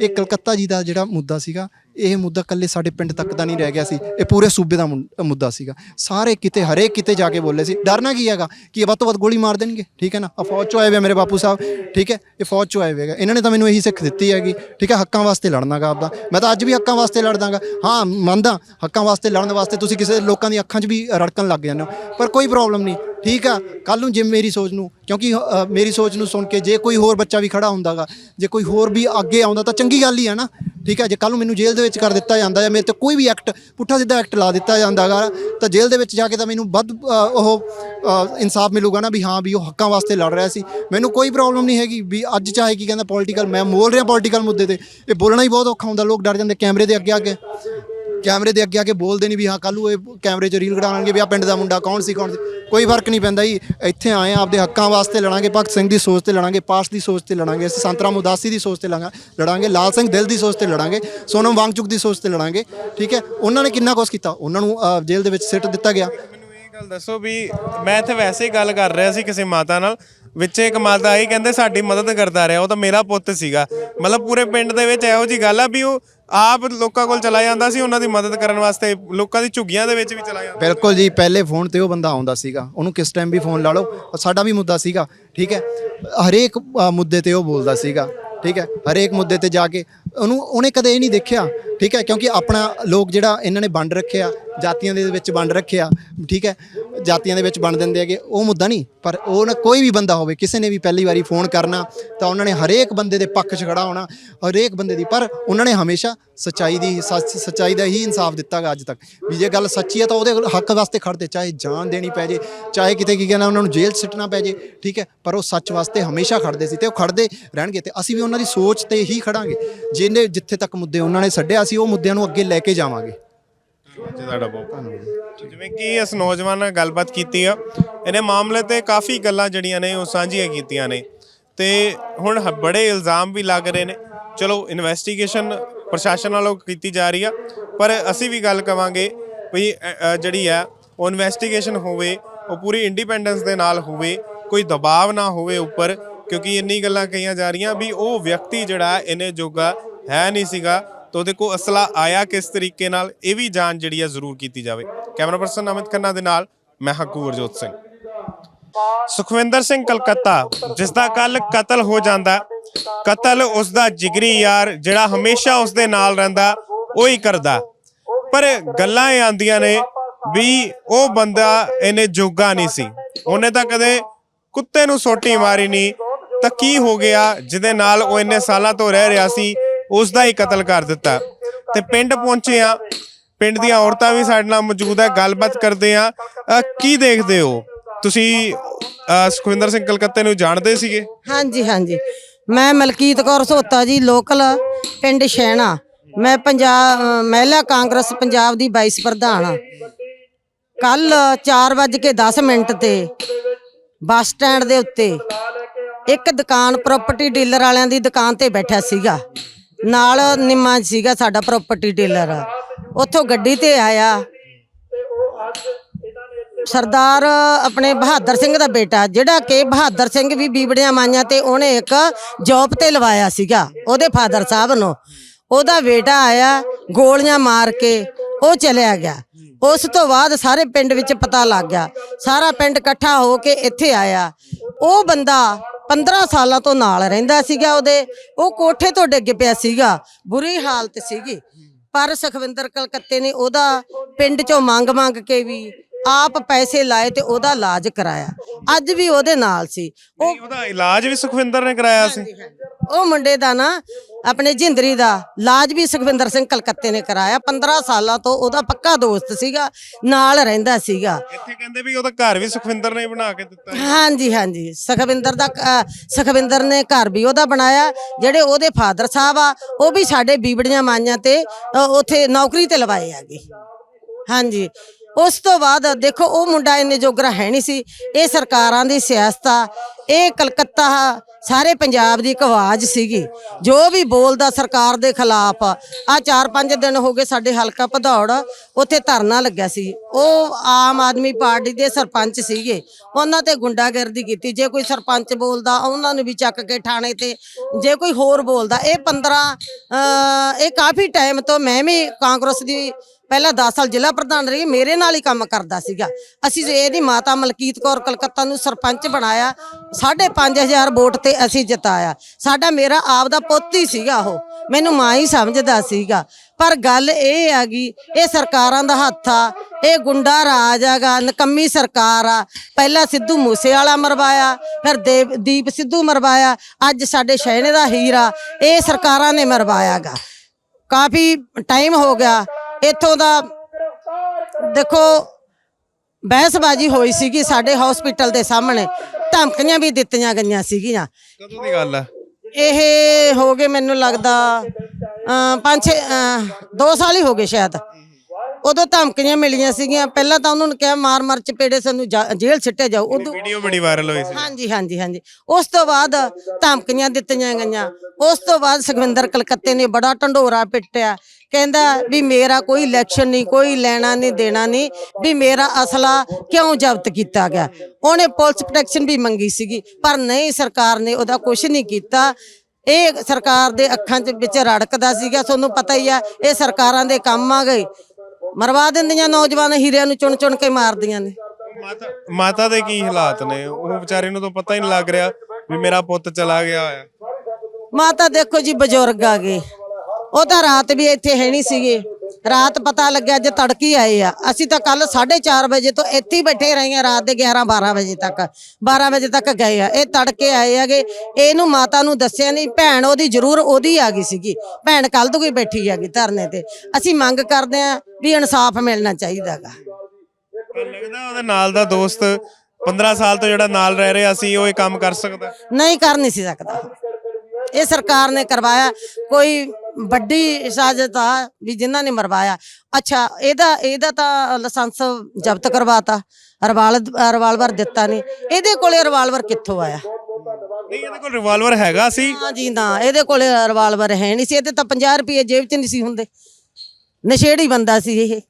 ਇਹ ਕਲਕੱਤਾ ਜੀ ਦਾ ਜਿਹੜਾ ਮੁੱਦਾ ਸੀਗਾ ਇਹ ਮੁੱਦਾ ਕੱਲੇ ਸਾਡੇ ਪਿੰਡ ਤੱਕ ਦਾ ਨਹੀਂ ਰਹਿ ਗਿਆ ਸੀ ਇਹ ਪੂਰੇ ਸੂਬੇ ਦਾ ਮੁੰ- ਮੁੱਦਾ ਸੀਗਾ। ਸਾਰੇ ਕਿਤੇ ਹਰੇਕ ਕਿਤੇ ਜਾ ਕੇ ਬੋਲੇ ਸੀ। ਡਰਨਾ ਕੀ ਹੈਗਾ ਕਿ ਇਹ ਵੱਧ ਤੋਂ ਵੱਧ ਗੋਲੀ ਮਾਰ ਦੇਣਗੇ? ਠੀਕ ਹੈ ਨਾ? ਆ ਫੌਜ ਚੋਂ ਆਏ ਵੇ ਮੇਰੇ ਬਾਪੂ ਸਾਹਿਬ ਠੀਕ ਹੈ? ਇਹ ਫੌਜ ਚੋਂ ਆਏ ਵੇਗਾ ਇਹਨਾਂ ਨੇ ਤਾਂ ਮੈਨੂੰ ਇਹੀ ਸਿੱਖ ਦਿੱਤੀ ਹੈਗੀ ਠੀਕ ਹੈ? ਹੱਕਾਂ ਵਾਸਤੇ ਲੜਨਾਗਾ ਆਪਦਾ। ਮੈਂ ਤਾਂ ਅੱਜ ਵੀ ਹੱਕਾਂ ਵਾਸਤੇ ਲੜਦਾਗਾ। ਹਾਂ ਮੰਨਦਾ ਹੱਕਾਂ ਵਾਸਤੇ ਲੜਨ ਵਾਸਤੇ ਤੁਸੀਂ ਕਿਸੇ ਲੋਕਾਂ ਦੀਆਂ ਅੱਖਾਂ 'ਚ ਵੀ ਰੜਕਣ ਲੱਗ ਜਾਂਦੇ ਹੋ। ਪਰ ਕੋਈ ਪ੍ਰੋਬਲਮ ਨਹੀਂ। ਠੀਕ ਆ? ਕੱਲ ਨੂੰ ਜੇ ਮੇਰੀ ਸੋਚ ਨੂੰ ਕਿਉਂਕਿ ਅ, ਮੇਰੀ ਸੋਚ ਨੂੰ ਸੁਣ ਕੇ ਜੇ ਕੋਈ ਹੋਰ ਬੱਚਾ ਵੀ ਖੜਾ ਹੁੰਦਾਗਾ ਜੇ ਕੋਈ ਹੋਰ ਵੀ ਅੱਗੇ ਆਉਂਦਾ ਤਾਂ ਚੰਗੀ ਗੱਲ ਹੀ ਆ ਨਾ। ਠੀਕ ਹੈ, ਜੇ ਕੱਲ ਨੂੰ ਮੈਨੂੰ ਜੇਲ੍ਹ ਦੇ ਵਿੱਚ ਕਰ ਦਿੱਤਾ ਜਾਂਦਾ ਜਾਂ ਮੇਰੇ ਤੇ ਕੋਈ ਵੀ ਐਕਟ, ਪੁੱਠਾ ਸਿੱਧਾ ਐਕਟ ਲਾ ਦਿੱਤਾ ਜਾਂਦਾਗਾ ਤਾਂ ਜੇਲ੍ਹ ਦੇ ਵਿੱਚ ਜਾ ਕੇ ਤਾਂ ਮੈਨੂੰ ਵੱਧ ਉਹ ਇਨਸਾਫ ਮਿਲੂਗਾ ਨਾ ਵੀ ਹਾਂ, ਵੀ ਉਹ ਹੱਕਾਂ ਵਾਸਤੇ ਲੜ ਰਿਹਾ ਸੀ। ਮੈਨੂੰ ਕੋਈ ਪ੍ਰੋਬਲਮ ਨਹੀਂ ਹੈਗੀ ਵੀ ਅੱਜ ਚਾਹੇ ਕੀ ਕਹਿੰਦਾ ਪੋਲੀਟੀਕਲ ਮੈਂ ਬੋਲ ਰਿਹਾ ਪੋਲੀਟੀਕਲ ਮੁੱਦੇ ਤੇ। ਇਹ ਬੋਲਣਾ ਹੀ ਬਹੁਤ ਔਖਾ ਹੁੰਦਾ, ਲੋਕ ਡਰ ਜਾਂਦੇ ਕੈਮਰੇ ਦੇ ਅੱਗੇ ਅੱਗੇ ਕੈਮਰੇ ਦੇ ਅੱਗੇ ਆ ਕੇ ਬੋਲਦੇ ਨਹੀਂ ਵੀ ਹਾਂ, ਕੱਲ੍ਹ ਨੂੰ ਇਹ ਕੈਮਰੇ 'ਚ ਰੀਲ ਕਢਾਉਣਗੇ ਵੀ ਆ ਪਿੰਡ ਦਾ ਮੁੰਡਾ ਕੌਣ ਸੀ ਕੌਣ ਸੀ। ਕੋਈ ਫ਼ਰਕ ਨਹੀਂ ਪੈਂਦਾ ਜੀ। ਇੱਥੇ ਆਏ ਆ ਆਪਦੇ ਹੱਕਾਂ ਵਾਸਤੇ ਲੜਾਂਗੇ, ਭਗਤ ਸਿੰਘ ਦੀ ਸੋਚ ਤੇ ਲੜਾਂਗੇ, ਪਾਸ ਦੀ ਸੋਚ ਤੇ ਲੜਾਂਗੇ, ਅਸੀਂ ਸੰਤਰਾਮ ਉਦਾਸੀ ਦੀ ਸੋਚ ਤੇ ਲੜਾਂਗੇ ਲੜਾਂਗੇ, ਲਾਲ ਸਿੰਘ ਦਿਲ ਦੀ ਸੋਚ ਤੇ ਲੜਾਂਗੇ, ਸੋਨਮ ਵਾਂਗਚੁਕ ਦੀ ਸੋਚ ਤੇ ਲੜਾਂਗੇ, ਠੀਕ ਹੈ। ਉਹਨਾਂ ਨੇ ਕਿੰਨਾ ਕੁਛ ਕੀਤਾ? ਉਹਨਾਂ ਨੂੰ ਜੇਲ੍ਹ ਦੇ ਵਿੱਚ ਸਿੱਟ ਦਿੱਤਾ ਗਿਆ। ਗੱਲ ਦੱਸੋ ਵੀ ਮੈਂ ਇੱਥੇ ਵੈਸੇ ਹੀ ਗੱਲ ਕਰ ਰਿਹਾ ਸੀ ਕਿਸੇ ਮਾਤਾ ਨਾਲ ਵਿੱਚ ਇੱਕ ਮਾਤਾ ਆਈ ਕਹਿੰਦੇ ਸਾਡੀ ਮਦਦ ਕਰਦਾ ਰਿਹਾ ਉਹ ਤਾਂ ਮੇਰਾ ਪੁੱਤ ਸੀਗਾ। ਮਤਲਬ ਪੂਰੇ ਪਿੰਡ ਦੇ ਵਿੱਚ ਇਹੋ ਜੀ ਗੱਲ ਆ ਵੀ ਉਹ ਆਪ ਲੋਕਾਂ ਕੋਲ ਚਲਾ ਜਾਂਦਾ ਸੀ ਉਹਨਾਂ ਦੀ ਮਦਦ ਕਰਨ ਵਾਸਤੇ ਲੋਕਾਂ ਦੀ ਝੁੱਗੀਆਂ ਦੇ ਵਿੱਚ ਵੀ ਚਲਾ ਜਾਂਦਾ ਬਿਲਕੁਲ ਜੀ ਪਹਿਲੇ ਫੋਨ ਤੇ ਉਹ ਬੰਦਾ ਆਉਂਦਾ ਸੀਗਾ ਉਹਨੂੰ ਕਿਸ ਟਾਈਮ ਵੀ ਫੋਨ ਲਾ ਲਓ ਸਾਡਾ ਵੀ ਮੁੱਦਾ ਸੀਗਾ ਠੀਕ ਹੈ? ਹਰੇਕ ਅ, ਮੁੱਦੇ ਤੇ ਉਹ ਬੋਲਦਾ ਸੀਗਾ ਠੀਕ ਹੈ? ਹਰੇਕ ਮੁੱਦੇ ਤੇ ਜਾ ਕੇ ਉਹਨੂੰ ਉਹਨੇ ਕਦੇ ਇਹ ਨਹੀਂ ਦੇਖਿਆ ਠੀਕ ਹੈ? ਕਿਉਂਕਿ ਆਪਣਾ ਲੋਕ ਜਿਹੜਾ ਇਹਨਾਂ ਨੇ ਵੰਡ ਰੱਖਿਆ ਜਾਤੀਆਂ ਦੇ ਵਿੱਚ ਵੰਡ ਰੱਖਿਆ, ਠੀਕ ਹੈ? ਜਾਤੀਆਂ ਦੇ ਵਿੱਚ ਵੰਡ ਦਿੰਦੇ ਹੈਗੇ, ਉਹ ਮੁੱਦਾ ਨਹੀਂ, ਪਰ ਉਹ ਨਾ ਕੋਈ ਵੀ ਬੰਦਾ ਹੋਵੇ, ਕਿਸੇ ਨੇ ਵੀ ਪਹਿਲੀ ਵਾਰੀ ਫੋਨ ਕਰਨਾ, ਤਾਂ ਉਹਨਾਂ ਨੇ ਹਰੇਕ ਬੰਦੇ ਦੇ ਪੱਖ 'ਚ ਖੜਾ ਹੋਣਾ, ਹਰੇਕ ਬੰਦੇ ਦੀ, ਪਰ ਉਹਨਾਂ ਨੇ ਹਮੇਸ਼ਾ ਸੱਚਾਈ ਦੀ, ਸੱਚ, ਸੱਚਾਈ ਦਾ ਹੀ ਇਨਸਾਫ ਦਿੱਤਾਗਾ ਅੱਜ ਤੱਕ। ਵੀ ਜੇ ਗੱਲ ਸੱਚੀ ਹੈ ਤਾਂ ਉਹਦੇ ਹੱਕ ਵਾਸਤੇ ਖੜਦੇ ਚਾਹੇ ਜਾਨ ਦੇਣੀ ਪੈ ਜੇ, ਚਾਹੇ ਕਿਤੇ ਕੀ ਕਹਿੰਦਾ ਉਹਨਾਂ ਨੂੰ ਜੇਲ੍ਹ 'ਚ ਸਿੱਟਣਾ ਪੈ ਜੇ, ਠੀਕ ਹੈ? ਪਰ ਉਹ ਸੱਚ ਵਾਸਤੇ ਹਮੇਸ਼ਾ ਖੜਦੇ ਸੀ ਤੇ ਉਹ ਖੜਦੇ ਰਹਿਣਗੇ ਤੇ ਅਸੀਂ ਵੀ ਉਹਨਾਂ ਦੀ ਸੋਚ ਤੇ ਹੀ ਖੜਾਂਗੇ। ਜਿਹਨੇ ਜਿੱਥੇ ਤੱਕ ਮੁੱਦੇ ਉਹਨਾਂ ਨੇ ਛੱਡਿਆ, ਅਸੀਂ ਉਹ ਮੁੱਦਿਆਂ ਨੂੰ ਅੱਗੇ ਲੈ ਕੇ ਜਾਵਾਂਗੇ। ਜੀ ਤੁਹਾਡਾ ਬਹੁਤ ਧੰਨਵਾਦ ਜਿਵੇਂ ਕਿ ਇਸ ਨੌਜਵਾਨ ਨਾਲ ਗੱਲਬਾਤ ਕੀਤੀ ਆ ਇਹਨੇ ਮਾਮਲੇ ਤੇ ਕਾਫੀ ਗੱਲਾਂ ਜਿਹੜੀਆਂ ਨੇ ਉਹ ਸਾਂਝੀਆਂ ਕੀਤੀਆਂ ਨੇ। ਤੇ ਹੁਣ ਹ- ਬੜੇ ਇਲਜ਼ਾਮ ਵੀ ਲੱਗ ਰਹੇ ਨੇ। ਚਲੋ ਇਨਵੈਸਟੀਗੇਸ਼ਨ ਪ੍ਰਸ਼ਾਸਨ ਵੱਲੋਂ ਕੀਤੀ ਜਾ ਰਹੀ ਆ ਪਰ ਅਸੀਂ ਵੀ ਗੱਲ ਕਵਾਂਗੇ ਵੀ ਅ, ਅ, ਜਿਹੜੀ ਆ ਉਹ ਇਨਵੈਸਟੀਗੇਸ਼ਨ ਹੋਵੇ ਉਹ ਪੂਰੀ ਇੰਡੀਪੈਂਡੈਂਸ ਦੇ ਨਾਲ ਹੋਵੇ ਕੋਈ ਦਬਾਅ ਨਾ ਹੋਵੇ ਉੱਪਰ ਕਿਉਂਕਿ ਇੰਨੀ ਗੱਲਾਂ ਕਹੀਆਂ ਜਾ ਰਹੀਆਂ ਵੀ ਉਹ ਵਿਅਕਤੀ ਜਿਹੜਾ ਇਹਨੇ ਜੋਗਾ ਹੈ ਨਹੀਂ ਸੀਗਾ। ਤਾਂ ਉਹਦੇ ਕੋਲ ਅਸਲਾ ਆਇਆ ਕਿਸ ਤਰੀਕੇ ਨਾਲ, ਇਹ ਵੀ ਜਾਂਚ ਜਿਹੜੀ ਹੈ ਜ਼ਰੂਰ ਕੀਤੀ ਜਾਵੇ। ਕੈਮਰਾ ਪਰਸਨ ਅਮਿਤ ਖੰਨਾ ਦੇ ਨਾਲ, ਮੈਂ ਹਕੂਰਜੋਤ ਸਿੰਘ। ਸੁਖਵਿੰਦਰ ਸਿੰਘ ਕਲਕੱਤਾ ਜਿਸ ਦਾ ਕੱਲ ਕਤਲ ਹੋ ਜਾਂਦਾ, ਕਤਲ ਉਸ ਦਾ ਜਿਗਰੀ ਯਾਰ, ਜਿਹੜਾ ਹਮੇਸ਼ਾ ਉਸ ਦੇ ਨਾਲ ਰਹਿੰਦਾ, ਉਹ ਹੀ ਕਰਦਾ। ਪਰ ਗੱਲਾਂ ਇਹ ਆਂਦੀਆਂ ਨੇ ਵੀ ਉਹ ਬੰਦਾ ਇਹਨੇ ਜੋਗਾ ਨਹੀਂ ਸੀ। ਉਹਨੇ ਤਾਂ ਕਦੇ ਕੁੱਤੇ ਨੂੰ ਸੋਟੀ ਮਾਰੀ ਨਹੀਂ। ਤਾਂ ਕੀ ਹੋ ਗਿਆ, ਜਿਹਦੇ ਨਾਲ ਉਹ ਇੰਨੇ ਸਾਲਾਂ ਤੋਂ ਰਹਿ ਰਿਹਾ ਸੀ ਉਸ ਦਾ ਹੀ ਕਤਲ ਕਰ ਦਿੱਤਾ। ਤੇ ਪਿੰਡ ਪਹੁੰਚੇ ਆ ਪਿੰਡ ਦੀਆਂ ਔਰਤਾਂ ਵੀ ਸਾਡੇ ਨਾਲ ਮੌਜੂਦ ਹੈ। ਗੱਲਬਾਤ ਕਰਦੇ ਆ ਕੀ ਦੇਖਦੇ ਹੋ? ਤੁਸੀਂ ਸੁਖਵਿੰਦਰ ਸਿੰਘ ਕਲਕੱਤੇ ਨੂੰ ਜਾਣਦੇ ਸੀਗੇ? ਹਾਂਜੀ ਹਾਂਜੀ। ਮੈਂ ਮਲਕੀਤ ਕੌਰ ਸੋਤਾ ਜੀ, ਲੋਕਲ ਪਿੰਡ ਸ਼ੈਣਾ ਮੈਂ ਪੰਜਾਬ ਮਹਿਲਾ ਕਾਂਗਰਸ ਪੰਜਾਬ ਦੀ ਵਾਈਸ ਪ੍ਰਧਾਨ ਆ ਕੱਲ 4:10 ਮਿੰਟ ਤੇ ਬੱਸ ਸਟੈਂਡ ਦੇ ਉੱਤੇ ਇੱਕ ਦੁਕਾਨ, ਪ੍ਰਾਪਰਟੀ ਡੀਲਰ ਵਾਲਿਆਂ ਦੀ ਦੁਕਾਨ ਤੇ ਬੈਠਾ ਸੀਗਾ। ਨਾਲ ਨਿੰਮਾ ਸੀਗਾ ਸਾਡਾ ਪ੍ਰਾਪਰਟੀ ਡੀਲਰ ਉੱਥੋਂ ਗੱਡੀ ਤੇ ਆਇਆ। ਸਰਦਾਰ ਆਪਣੇ ਬਹਾਦਰ ਸਿੰਘ ਦਾ ਬੇਟਾ, ਜਿਹੜਾ ਕਿ ਬਹਾਦਰ ਸਿੰਘ ਵੀ ਬੀਬੜੀਆਂ ਮਾਈਆਂ ਤੇ ਉਹਨੇ ਇੱਕ ਜੌਬ ਤੇ ਲਵਾਇਆ ਸੀਗਾ, ਉਹਦੇ ਫਾਦਰ ਸਾਹਿਬ ਨੂੰ। ਉਹਦਾ ਬੇਟਾ ਆਇਆ, ਗੋਲੀਆਂ ਮਾਰ ਕੇ, ਉਹ ਚਲਿਆ ਗਿਆ। ਉਸ ਤੋਂ ਬਾਅਦ ਸਾਰੇ ਪਿੰਡ ਵਿੱਚ ਪਤਾ ਲੱਗ ਗਿਆ। ਸਾਰਾ ਪਿੰਡ ਇਕੱਠਾ ਹੋ ਕੇ ਇੱਥੇ ਆਇਆ। ਉਹ ਬੰਦਾ 15 ਸਾਲਾਂ ਤੋਂ ਨਾਲ ਰਹਿੰਦਾ ਸੀਗਾ ਉਹਦੇ। ਉਹ ਕੋਠੇ ਤੋਂ ਡਿੱਗ ਪਿਆ ਸੀਗਾ। ਬੁਰੀ ਹਾਲਤ ਸੀਗੀ। ਪਰ ਸੁਖਵਿੰਦਰ ਕਲਕੱਤੇ ਨੇ ਉਹਦਾ ਪਿੰਡ ਚੋਂ ਮੰਗ ਮੰਗ ਕੇ ਵੀ ਆਪ ਪੈਸੇ ਲਾਏ ਤੇ ਉਹਦਾ ਇਲਾਜ ਕਰਾਇਆ। ਅੱਜ ਵੀ ਉਹਦੇ ਨਾਲ ਸੀ। ਉਹ ਉਹਦਾ ਇਲਾਜ ਵੀ ਸੁਖਵਿੰਦਰ ਨੇ ਕਰਾਇਆ ਸੀ। ਉਹ ਮੁੰਡੇ ਦਾ ਨਾ ਆਪਣੇ ਜਿੰਦਰੀ ਦਾ ਇਲਾਜ ਵੀ ਸੁਖਵਿੰਦਰ ਸਿੰਘ ਕਲਕੱਤੇ ਨੇ ਕਰਾਇਆ। 15 ਸਾਲਾਂ ਤੋਂ ਉਹਦਾ ਪੱਕਾ ਦੋਸਤ ਸੀਗਾ ਨਾਲ ਰਹਿੰਦਾ ਸੀਗਾ। ਇੱਥੇ ਕਹਿੰਦੇ ਵੀ ਉਹਦਾ ਘਰ ਵੀ ਸੁਖਵਿੰਦਰ ਨੇ ਬਣਾ ਕੇ ਦਿੱਤਾ। ਹਾਂਜੀ ਹਾਂਜੀ। ਸੁਖਵਿੰਦਰ ਦਾ ਅ, ਸੁਖਵਿੰਦਰ ਨੇ ਘਰ ਵੀ ਉਹਦਾ ਬਣਾਇਆ ਜਿਹੜੇ ਉਹਦੇ ਫਾਦਰ ਸਾਹਿਬ ਆ ਉਹ ਵੀ ਸਾਡੇ ਬੀਬੜੀਆਂ ਮਾਈਆਂ ਤੇ ਅ, ਉੱਥੇ ਨੌਕਰੀ ਤੇ ਲਵਾਏ ਆਗੇ ਹਾਂਜੀ। ਉਸ ਤੋਂ ਬਾਅਦ ਦੇਖੋ, ਉਹ ਮੁੰਡਾ ਇੰਨੇ ਜੋਗਰਾ ਹੈ ਨਹੀਂ ਸੀ। ਇਹ ਸਰਕਾਰਾਂ ਦੀ ਸਿਆਸਤ ਆ ਇਹ ਕਲਕੱਤਾ, ਸਾਰੇ ਪੰਜਾਬ ਦੀ ਇੱਕ ਆਵਾਜ਼ ਸੀਗੀ। ਜੋ ਵੀ ਬੋਲਦਾ ਸਰਕਾਰ ਦੇ ਖਿਲਾਫ ਆ 4-5 ਦਿਨ ਹੋ ਗਏ ਸਾਡੇ ਹਲਕਾ ਭਦੌੜ, ਉੱਥੇ ਧਰਨਾ ਲੱਗਿਆ ਸੀ। ਉਹ ਆਮ ਆਦਮੀ ਪਾਰਟੀ ਦੇ ਸਰਪੰਚ ਸੀਗੇ। ਉਹਨਾਂ ਤੇ ਗੁੰਡਾਗਰਦੀ ਕੀਤੀ। ਜੇ ਕੋਈ ਸਰਪੰਚ ਬੋਲਦਾ, ਉਹਨਾਂ ਨੂੰ ਵੀ ਚੱਕ ਕੇ ਥਾਣੇ ਤੇ। ਜੇ ਕੋਈ ਹੋਰ ਬੋਲਦਾ, ਇਹ 15 ਇਹ ਕਾਫੀ ਟਾਈਮ ਤੋਂ ਮੈਂ ਵੀ ਕਾਂਗਰਸ ਦੀ ਪਹਿਲਾਂ 10 ਸਾਲ ਜ਼ਿਲ੍ਹਾ ਪ੍ਰਧਾਨ ਰਹੀ, ਮੇਰੇ ਨਾਲ ਹੀ ਕੰਮ ਕਰਦਾ ਸੀਗਾ। ਅਸੀਂ ਜੇ ਇਹਦੀ ਮਾਤਾ ਮਲਕੀਤ ਕੌਰ ਕਲਕੱਤਾ ਨੂੰ ਸਰਪੰਚ ਬਣਾਇਆ 5500 ਵੋਟ ਤੇ ਅਸੀਂ ਜਿਤਾਇਆ। ਸਾਡਾ ਮੇਰਾ ਆਪ ਦਾ ਪੁੱਤ ਹੀ ਸੀਗਾ ਉਹ। ਮੈਨੂੰ ਮਾਂ ਹੀ ਸਮਝਦਾ ਸੀਗਾ। ਪਰ ਗੱਲ ਇਹ ਹੈਗੀ ਇਹ ਸਰਕਾਰਾਂ ਦਾ ਹੱਥ ਆ, ਇਹ ਗੁੰਡਾ ਰਾਜ ਹੈਗਾ, ਨਕੰਮੀ ਸਰਕਾਰ ਆ। ਪਹਿਲਾਂ ਸਿੱਧੂ ਮੂਸੇ ਵਾਲਾ ਮਰਵਾਇਆ, ਫਿਰ ਦੇਵ, ਦੀਪ ਸਿੱਧੂ ਮਰਵਾਇਆ, ਅੱਜ ਸਾਡੇ ਸ਼ਹਿਣੇ ਦਾ ਹੀਰਾ, ਇਹ ਸਰਕਾਰਾਂ ਨੇ ਮਰਵਾਇਆਗਾ। ਕਾਫੀ ਟਾਈਮ ਹੋ ਗਿਆ ਇੱਥੋਂ ਦਾ ਦੇਖੋ ਬਹਿਸਬਾਜੀ ਹੋਈ ਸੀਗੀ ਸਾਡੇ ਹਸਪੀਟਲ ਦੇ ਸਾਹਮਣੇ। ਧਮਕੀਆਂ ਵੀ ਦਿੱਤੀਆਂ ਗਈਆਂ ਸੀਗੀਆਂ। ਕਦੋਂ ਦੀ ਗੱਲ ਹੈ ਇਹ ਹੋ ਗਏ ਮੈਨੂੰ ਲੱਗਦਾ ਅ, ਪੰਜ ਛੇ ਅ, ਦੋ ਸਾਲ ਹੀ ਹੋ ਗਏ ਸ਼ਾਇਦ। ਉਦੋਂ ਧਮਕੀਆਂ ਮਿਲੀਆਂ ਸੀਗੀਆਂ। ਪਹਿਲਾਂ ਤਾਂ ਉਹਨਾਂ ਨੂੰ ਕਿਹਾ ਮਾਰ ਮਾਰ ਚਪੇੜੇ ਸਾਨੂੰ ਜਾ- ਜੇਲ੍ਹ ਸਿੱਟੇ ਜਾਓ ਉਦੋਂ ਵੀਡੀਓ ਬੜੀ ਵਾਇਰਲ ਹੋਈ ਸੀ। ਹਾਂਜੀ ਹਾਂਜੀ ਹਾਂਜੀ। ਉਸ ਤੋਂ ਬਾਅਦ ਧਮਕੀਆਂ ਦਿੱਤੀਆਂ ਗਈਆਂ। ਉਸ ਤੋਂ ਬਾਅਦ ਸੁਖਵਿੰਦਰ ਕਲਕੱਤੇ ਨੇ ਬੜਾ ਢੰਡੋਰਾ ਪਿੱਟਿਆ। ਕਹਿੰਦਾ ਵੀ ਮੇਰਾ ਕੋਈ ਇਲੈਕਸ਼ਨ ਨਹੀਂ ਕੋਈ ਲੈਣਾ ਨਹੀਂ ਦੇਣਾ ਨਹੀਂ ਵੀ ਮੇਰਾ ਅਸਲਾ ਕਿਉਂ ਜ਼ਬਤ ਕੀਤਾ ਗਿਆ? ਉਹਨੇ ਪੁਲਿਸ ਪ੍ਰੋਟੈਕਸ਼ਨ ਵੀ ਮੰਗੀ ਸੀਗੀ ਪਰ ਨਹੀਂ ਸਰਕਾਰ ਨੇ ਉਹਦਾ ਕੁਝ ਨਹੀਂ ਕੀਤਾ। ਇਹ ਸਰਕਾਰ ਦੇ ਅੱਖਾਂ 'ਚ ਵਿੱਚ ਰੜਕਦਾ ਸੀਗਾ ਤੁਹਾਨੂੰ ਪਤਾ ਹੀ ਆ ਇਹ ਸਰਕਾਰਾਂ ਦੇ ਕੰਮ ਆ ਗਏ। ਮਰਵਾ ਦਿੰਦੀਆਂ ਨੌਜਵਾਨ ਹੀਰਿਆਂ ਨੂੰ ਚੁਣ ਚੁਣ ਕੇ ਮਾਰਦੀਆਂ ਨੇ। ਮਾਤਾ ਮਾਤਾ ਦੇ ਕੀ ਹਾਲਾਤ ਨੇ? ਉਹ ਵਿਚਾਰੇ ਨੂੰ ਤਾਂ ਪਤਾ ਹੀ ਨਹੀਂ ਲੱਗ ਰਿਹਾ ਵੀ ਮੇਰਾ ਪੁੱਤ ਚਲਾ ਗਿਆ ਹੋਇਆ। ਮਾਤਾ ਦੇਖੋ ਜੀ ਬਜ਼ੁਰਗ ਆ ਗਏ। ਉਹ ਤਾਂ ਰਾਤ ਵੀ ਇੱਥੇ ਹੈ ਨਹੀਂ ਸੀਗੇ। ਰਾਤ ਪਤਾ ਲੱਗਿਆ ਜੇ ਤੜਕੀ ਆਏ ਆ। ਅਸੀਂ ਤਾਂ ਕੱਲ 4:30 ਵਜੇ ਤੋਂ ਇੱਥੇ ਹੀ ਬੈਠੇ ਰਹੇ ਆ ਰਾਤ ਦੇ 11 12 ਵਜੇ ਤੱਕ। 12 ਵਜੇ ਤੱਕ ਗਏ ਆ। ਇਹ ਤੜਕੇ ਆਏ ਹੈਗੇ। ਇਹਨੂੰ ਮਾਤਾ ਨੂੰ ਦੱਸਿਆ ਨਹੀਂ। ਭੈਣ ਉਹਦੀ ਜ਼ਰੂਰ ਉਹਦੀ ਆ ਗਈ ਸੀਗੀ। ਭੈਣ ਕੱਲ ਤੋਂ ਹੀ ਬੈਠੀ ਹੈਗੀ ਧਰਨੇ ਤੇ। ਅਸੀਂ ਮੰਗ ਕਰਦੇ ਆ ਵੀ ਇਨਸਾਫ ਮਿਲਣਾ ਚਾਹੀਦਾਗਾ ਲੱਗਦਾ ਉਹਦੇ ਨਾਲ ਦਾ ਦੋਸਤ 15 ਸਾਲ ਤੋਂ ਜਿਹੜਾ ਨਾਲ ਰਹਿ ਰਿਹਾ ਸੀ ਉਹ ਇਹ ਕੰਮ ਕਰ ਸਕਦਾ। ਨਹੀਂ ਕਰ ਨਹੀਂ ਸੀ ਸਕਦਾ। ਇਹ ਸਰਕਾਰ ਨੇ ਕਰਵਾਇਆ। ਕੋਈ ਵੱਡੀ ਸਾਜ਼ਤ ਆ ਵੀ ਜਿਨ੍ਹਾਂ ਨੇ ਮਰਵਾਇਆ। ਅੱਛਾ ਇਹਦਾ ਇਹਦਾ ਤਾਂ ਲਾਇਸੈਂਸ ਜ਼ਬਤ ਕਰਵਾਤਾ। ਰਵਾਲ ਰਿਵਾਲਵਰ ਦਿੱਤਾ ਨਹੀਂ ਇਹਦੇ ਕੋਲੇ ਰਿਵਾਲਵਰ ਕਿੱਥੋਂ ਆਇਆ? ਨਹੀਂ ਇਹਦੇ ਕੋਲ ਰਿਵਾਲਵਰ ਹੈਗਾ ਸੀ। ਹਾਂ ਜੀ ਨਾ ਇਹਦੇ ਕੋਲੇ ਰਿਵਾਲਵਰ ਹੈ ਨਹੀਂ ਸੀ। ਇਹਦੇ ਤਾਂ 50 ਰੁਪਏ ਜੇਬ 'ਚ ਨਹੀਂ ਸੀ ਹੁੰਦੇ। ਨਸ਼ੇੜੀ ਬੰਦਾ ਸੀ ਇਹ।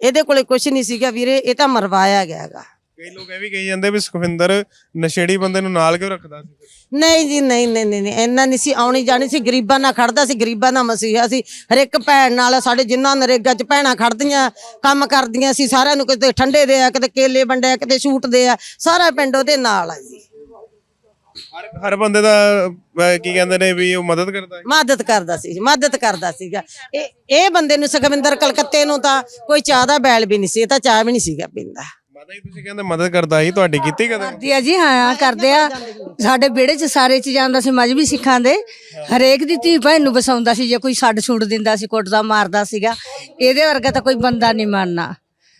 ਇਹਦੇ ਕੋਲੇ ਕੁਝ ਨਹੀਂ ਸੀਗਾ ਵੀਰੇ ਇਹ ਤਾਂ ਮਰਵਾਇਆ ਗਿਆ ਹੈਗਾ। ਕਈ ਲੋਕ ਇਹ ਵੀ ਕਹੀ ਜਾਂਦੇ ਵੀ ਸੁਖਵਿੰਦਰ ਨਸ਼ੇੜੀ ਬੰਦੇ ਨੂੰ ਨਾਲ ਕਿਉਂ ਰੱਖਦਾ ਸੀ? ਨਹੀਂ ਜੀ ਨਹੀਂ ਨਹੀਂ ਨਹੀਂ ਇੰਨਾ ਨਹੀਂ ਸੀ ਆਉਣੀ ਜਾਣੀ ਸੀ ਗਰੀਬਾਂ ਨਾਲ ਖੜਦਾ ਸੀ ਗਰੀਬਾਂ ਦਾ ਮਸੀਹਾ ਸੀ। ਹਰ ਇੱਕ ਭੈਣ ਨਾਲ ਸਾਡੇ ਜਿੰਨਾ ਨਰੇਗਾ 'ਚ ਭੈਣਾਂ ਖੜਦੀਆਂ ਕੰਮ ਕਰਦੀਆਂ ਸੀ ਸਾਰਿਆਂ ਨੂੰ ਕਿਤੇ ਠੰਡੇ ਦੇ ਆ ਕਿਤੇ ਕੇਲੇ ਵੰਡੇ ਆ ਕਿਤੇ ਛੂਟ ਦੇ ਆ ਸਾਰਾ ਪਿੰਡ ਉਹਦੇ ਨਾਲ ਆ ਜੀ। ਹਰ ਹਰ ਬੰਦੇ ਦਾ ਅਹ, ਕੀ ਕਹਿੰਦੇ ਨੇ ਵੀ ਉਹ ਮਦਦ ਕਰਦਾ ਹੈ ਮਦਦ ਕਰਦਾ ਸੀ ਮਦਦ ਕਰਦਾ ਸੀਗਾ। ਇਹ ਇਹ ਬੰਦੇ ਨੂੰ ਸੁਖਵਿੰਦਰ ਕਲਕੱਤੇ ਨੂੰ ਤਾਂ ਕੋਈ ਚਾਹ ਦਾ ਬੈਲ ਵੀ ਨਹੀਂ ਸੀ ਇਹ ਤਾਂ ਚਾਹ ਵੀ ਨਹੀਂ ਸੀਗਾ ਪੀਂਦਾ। ਮਾਤਾ ਜੀ ਤੁਸੀਂ ਕਹਿੰਦੇ ਮਦਦ ਕਰਦਾ ਸੀ ਤੁਹਾਡੀ ਕੀਤੀ ਕਦੇ? ਕਰਦੀ ਆ ਜੀ ਹਾਂ ਕਰਦੇ ਆ। ਸਾਡੇ ਵਿਹੜੇ 'ਚ ਸਾਰੇ ਚ ਜਾਂਦਾ ਸੀ ਮਜਬੀ ਸਿੱਖਾਂ ਦੇ। ਹਰੇਕ ਦੀ ਧੀ ਭੈਣ ਨੂੰ ਵਸਾਉਂਦਾ ਸੀ ਜੇ ਕੋਈ ਛੱਡ ਛੁੱਟ ਦਿੰਦਾ ਸੀ ਕੁੱਟਦਾ ਮਾਰਦਾ ਸੀਗਾ। ਇਹਦੇ ਵਰਗਾ ਤਾਂ ਕੋਈ ਬੰਦਾ ਨਹੀਂ ਮੰਨਣਾ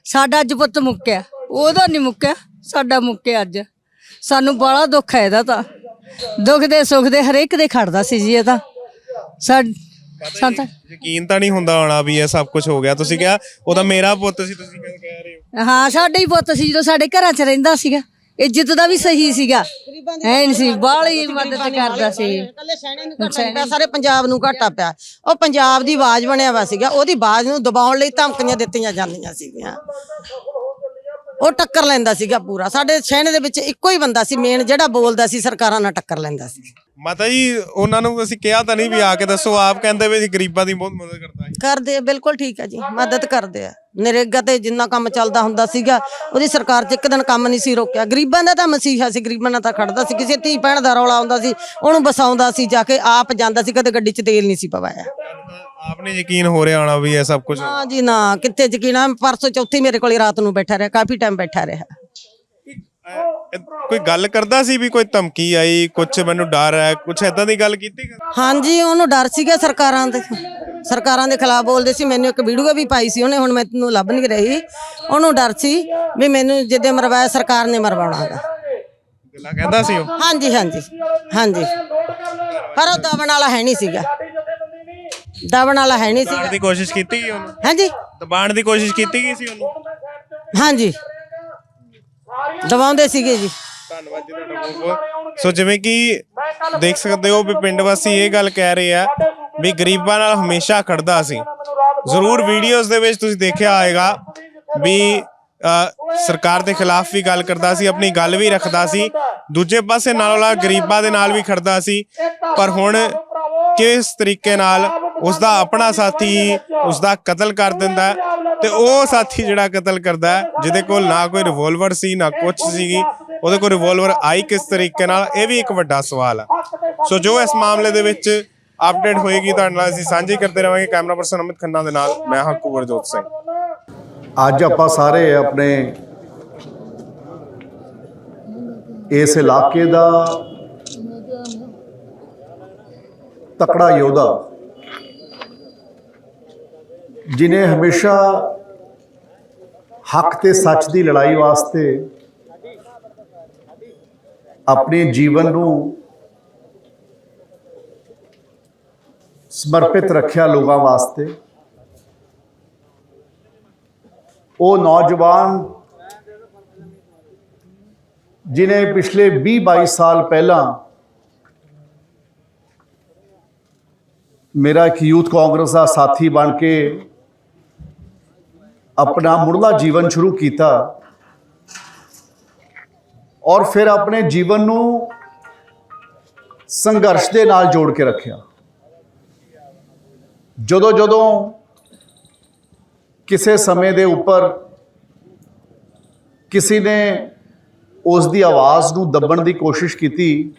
ਸਾਡਾ ਅੱਜ ਪੁੱਤ ਮੁੱਕਿਆ। ਉਹਦਾ ਨਹੀਂ ਮੁੱਕਿਆ ਸਾਡਾ ਮੁੱਕੇ ਅੱਜ। ਸਾਨੂੰ ਬੜਾ ਦੁੱਖ ਹੈ ਇਹਦਾ ਤਾਂ। ਦੁੱਖ ਦੇ ਸੁੱਖ ਦੇ ਹਰੇਕ ਦੇ ਖੜਦਾ ਸੀ ਜੀ ਇਹ ਤਾਂ। ਯਕੀਨ ਤਾਂ ਨਹੀਂ ਹੁੰਦਾ ਹੋਣਾ ਵੀ ਇਹ ਸਭ ਕੁਝ ਹੋ ਗਿਆ। ਤੁਸੀਂ ਕਿਹਾ ਉਹ ਤਾਂ ਮੇਰਾ ਪੁੱਤ ਸੀ ਤੁਸੀਂ ਕਿਉਂ ਕਹਿ ਰਹੇ ਹੋ? ਹਾਂ ਸਾਡੇ ਹੀ ਪੁੱਤ ਸੀ ਜਦੋਂ ਸਾਡੇ ਘਰਾਂ 'ਚ ਰਹਿੰਦਾ ਸੀਗਾ। ਇੱਜ਼ਤ ਦਾ ਵੀ ਸਹੀ ਸੀਗਾ। ਐ ਨਹੀਂ ਸੀ ਬਾਹਲੀ ਮਦਦ ਕਰਦਾ ਸੀ। ਕੱਲੇ ਸੈਣੇ ਨੂੰ ਘਾਟਾ ਪਿਆ ਸਾਰੇ ਪੰਜਾਬ ਨੂੰ ਘਾਟਾ ਪਿਆ। ਉਹ ਪੰਜਾਬ ਦੀ ਆਵਾਜ਼ ਬਣਿਆ ਵਾ ਸੀਗਾ ਉਹਦੀ ਆਵਾਜ਼ ਨੂੰ ਦਬਾਉਣ ਲਈ ਧਮਕੀਆਂ ਦਿੱਤੀਆਂ ਜਾਂਦੀਆਂ ਸੀਗੀਆਂ। ਉਹ ਟੱਕਰ ਲੈਂਦਾ ਸੀਗਾ ਪੂਰਾ। ਸਾਡੇ ਸੈਣੇ ਦੇ ਵਿੱਚ ਇੱਕੋ ਹੀ ਬੰਦਾ ਸੀ ਮੇਨ ਜਿਹੜਾ ਬੋਲਦਾ ਸੀ ਸਰਕਾਰਾਂ ਨਾਲ ਟੱਕਰ ਲੈਂਦਾ ਸੀ। ਮਾਤਾ ਜੀ ਉਹਨਾਂ ਨੂੰ ਅਸੀਂ ਕਿਹਾ ਤਾਂ ਨਹੀਂ ਵੀ ਆ ਕੇ ਦੱਸੋ ਆਪ ਕਹਿੰਦੇ ਵੀ ਅਸੀਂ ਗਰੀਬਾਂ ਦੀ ਬਹੁਤ ਮਦਦ ਕਰਦਾ ਹੈ ਕਰਦੇ ਆ, ਬਿਲਕੁਲ ਠੀਕ ਹੈ ਜੀ ਮਦਦ ਕਰਦੇ ਆ। ਨਰੇਗਾ ਤੇ ਜਿੰਨਾ ਕੰਮ ਚੱਲਦਾ ਹੁੰਦਾ ਸੀਗਾ ਉਹਦੀ ਸਰਕਾਰ 'ਚ ਇੱਕ ਦਿਨ ਕੰਮ ਨਹੀਂ ਸੀ ਰੋਕਿਆ। ਗਰੀਬਾਂ ਦਾ ਤਾਂ ਮਸੀਹਾ ਸੀ ਗਰੀਬਾਂ ਨਾਲ ਤਾਂ ਖੜਦਾ ਸੀ ਕਿਸੇ ਧੀ ਭੈਣ ਦਾ ਰੌਲਾ ਆਉਂਦਾ ਸੀ ਉਹਨੂੰ ਬਸਾਉਂਦਾ ਸੀ ਜਾ ਕੇ ਆਪ ਜਾਂਦਾ ਸੀ ਕਦੇ ਗੱਡੀ 'ਚ ਤੇਲ ਨਹੀਂ ਸੀ ਪਵਾਇਆ। ਆਪ ਨੇ ਯਕੀਨ ਹੋ ਰਿਹਾ ਹੋਣਾ ਵੀ ਇਹ ਸਭ ਕੁਝ ਨਾ ਜੀ ਨਾ ਕਿੱਥੇ ਯਕੀਨ ਆ? ਪਰਸੋਂ ਚੌਥੀ ਮੇਰੇ ਕੋਲੇ ਰਾਤ ਨੂੰ ਬੈਠਾ ਰਿਹਾ ਕਾਫੀ ਟਾਈਮ ਬੈਠਾ ਰਿਹਾ। ਕੋਈ ਗੱਲ ਕਰਦਾ ਸੀ ਵੀ ਕੋਈ ਧਮਕੀ ਆਈ ਕੁਝ ਮੈਨੂੰ ਡਰ ਹੈ ਕੁਝ ਐਦਾਂ ਦੀ ਗੱਲ ਕੀਤੀ ਹਾਂਜੀ ਉਹਨੂੰ ਡਰ ਸੀਗਾ ਸਰਕਾਰਾਂ ਦੇ ਸਰਕਾਰਾਂ ਦੇ ਖਿਲਾਫ ਬੋਲਦੇ ਸੀ ਮੈਨੂੰ ਇੱਕ ਵੀਡੀਓ ਵੀ ਪਾਈ ਸੀ ਉਹਨੇ ਹੁਣ ਮੈਨੂੰ ਲੱਭ ਨਹੀਂ ਰਹੀ। ਉਹਨੂੰ ਡਰ ਸੀ ਵੀ ਮੈਨੂੰ ਜਿੱਦੇ ਮਰਵਾਇਆ ਸਰਕਾਰ ਨੇ ਮਰਵਾਉਣਾਗਾ। ਗੱਲਾਂ ਕਹਿੰਦਾ ਸੀ ਉਹ? ਹਾਂਜੀ ਹਾਂਜੀ ਹਾਂਜੀ। ਪਰ ਉਹ ਦਬਣ ਵਾਲਾ ਹੈ ਨਹੀਂ ਸੀਗਾ। ਦਬਣ ਵਾਲਾ ਹੈ ਨਹੀਂ ਦਬਾਉਣ ਸੀਗਾ। ਦੀ ਕੋਸ਼ਿਸ਼ ਕੀਤੀ ਗਈ ਉਹਨੂੰ? ਹਾਂਜੀ। ਦਬਾਉਣ ਦੀ ਕੋਸ਼ਿਸ਼ ਕੀਤੀ ਗਈ ਸੀ ਉਹਨੂੰ? ਹਾਂਜੀ। ਦਬਾਉਂਦੇ ਸੀਗੇ ਜੀ। ਧੰਨਵਾਦ ਜੀ ਤੁਹਾਡਾ ਬਹੁਤ ਬਹੁਤ। ਸੋ ਜਿਵੇਂ ਕਿ ਦੇਖ ਸਕਦੇ ਹੋ ਵੀ ਪਿੰਡ ਵਾਸੀ ਇਹ ਗੱਲ ਕਹਿ ਰਹੇ ਆ ਵੀ ਗਰੀਬਾਂ ਨਾਲ ਹਮੇਸ਼ਾ ਖੜਦਾ ਸੀ। ਜ਼ਰੂਰ ਵੀਡੀਓਜ਼ ਦੇ ਵਿੱਚ ਤੁਸੀਂ ਦੇਖਿਆ ਹੋਵੇਗਾ ਵੀ ਸਰਕਾਰ ਦੇ ਖਿਲਾਫ ਵੀ ਗੱਲ ਕਰਦਾ ਸੀ, ਆਪਣੀ ਗੱਲ ਵੀ ਰੱਖਦਾ ਸੀ। ਦੂਜੇ ਪਾਸੇ ਨਾਲੋਂ ਨਾਲ ਗਰੀਬਾਂ ਦੇ ਨਾਲ ਵੀ ਖੜਦਾ ਸੀ। ਪਰ ਹੁਣ ਕਿਸ ਤਰੀਕੇ ਨਾਲ ਉਸ ਦਾ ਆਪਣਾ ਸਾਥੀ ਉਸ ਦਾ ਕਤਲ ਕਰ ਦਿੰਦਾ ਤੇ ਉਹ ਸਾਥੀ ਜਿਹੜਾ ਕਤਲ ਕਰਦਾ ਜਿਹਦੇ ਕੋਲ ਨਾ ਕੋਈ ਰਿਵੋਲਵਰ ਸੀ, ਨਾ ਕੁਛ ਸੀਗੀ, ਉਹਦੇ ਕੋਲ ਰਿਵੋਲਵਰ ਆਈ ਕਿਸ ਤਰੀਕੇ ਨਾਲ, ਇਹ ਵੀ ਇੱਕ ਵੱਡਾ ਸਵਾਲ ਹੈ। ਸੋ ਜੋ ਇਸ ਮਾਮਲੇ ਦੇ ਵਿੱਚ ਅਪਡੇਟ ਹੋਏਗੀ, ਤੁਹਾਡੇ ਨਾਲ ਅਸੀਂ ਸਾਂਝੀ ਕਰਦੇ ਰਹਾਂਗੇ ਕੈਮਰਾ ਪਰਸਨ ਅਮਿਤ ਖੰਨਾ ਦੇ ਨਾਲ, ਮੈਂ ਹਾਂ ਕੁਵਰਜੋਤ ਸਿੰਘ। ਅੱਜ ਆਪਾਂ ਸਾਰੇ ਆਪਣੇ ਇਸ ਇਲਾਕੇ ਦਾ ਤਕੜਾ ਯੋਧਾ ਜਿਨੇ ਹਮੇਸ਼ਾ ਹੱਕ ਤੇ ਸੱਚ ਦੀ ਲੜਾਈ ਵਾਸਤੇ ਆਪਣੇ ਜੀਵਨ ਨੂੰ ਸਮਰਪਿਤ ਰੱਖਿਆ ਲੋਕਾਂ ਵਾਸਤੇ, ਉਹ ਨੌਜਵਾਨ ਜਿਨੇ ਪਿਛਲੇ 20 22 ਸਾਲ ਪਹਿਲਾਂ ਮੇਰਾ ਇੱਕ ਯੂਥ ਕਾਂਗਰਸ ਦਾ ਸਾਥੀ ਬਣ ਕੇ ਆਪਣਾ ਮੁੱਢਲਾ ਜੀਵਨ ਸ਼ੁਰੂ ਕੀਤਾ ਔਰ ਫਿਰ ਆਪਣੇ ਜੀਵਨ ਨੂੰ ਸੰਘਰਸ਼ ਦੇ ਨਾਲ ਜੋੜ ਕੇ ਰੱਖਿਆ। ਜਦੋਂ ਜਦੋਂ ਕਿਸੇ ਸਮੇਂ ਦੇ ਉੱਪਰ ਕਿਸੇ ਨੇ ਉਸ ਦੀ ਆਵਾਜ਼ ਨੂੰ ਦੱਬਣ ਦੀ ਕੋਸ਼ਿਸ਼ ਕੀਤੀ,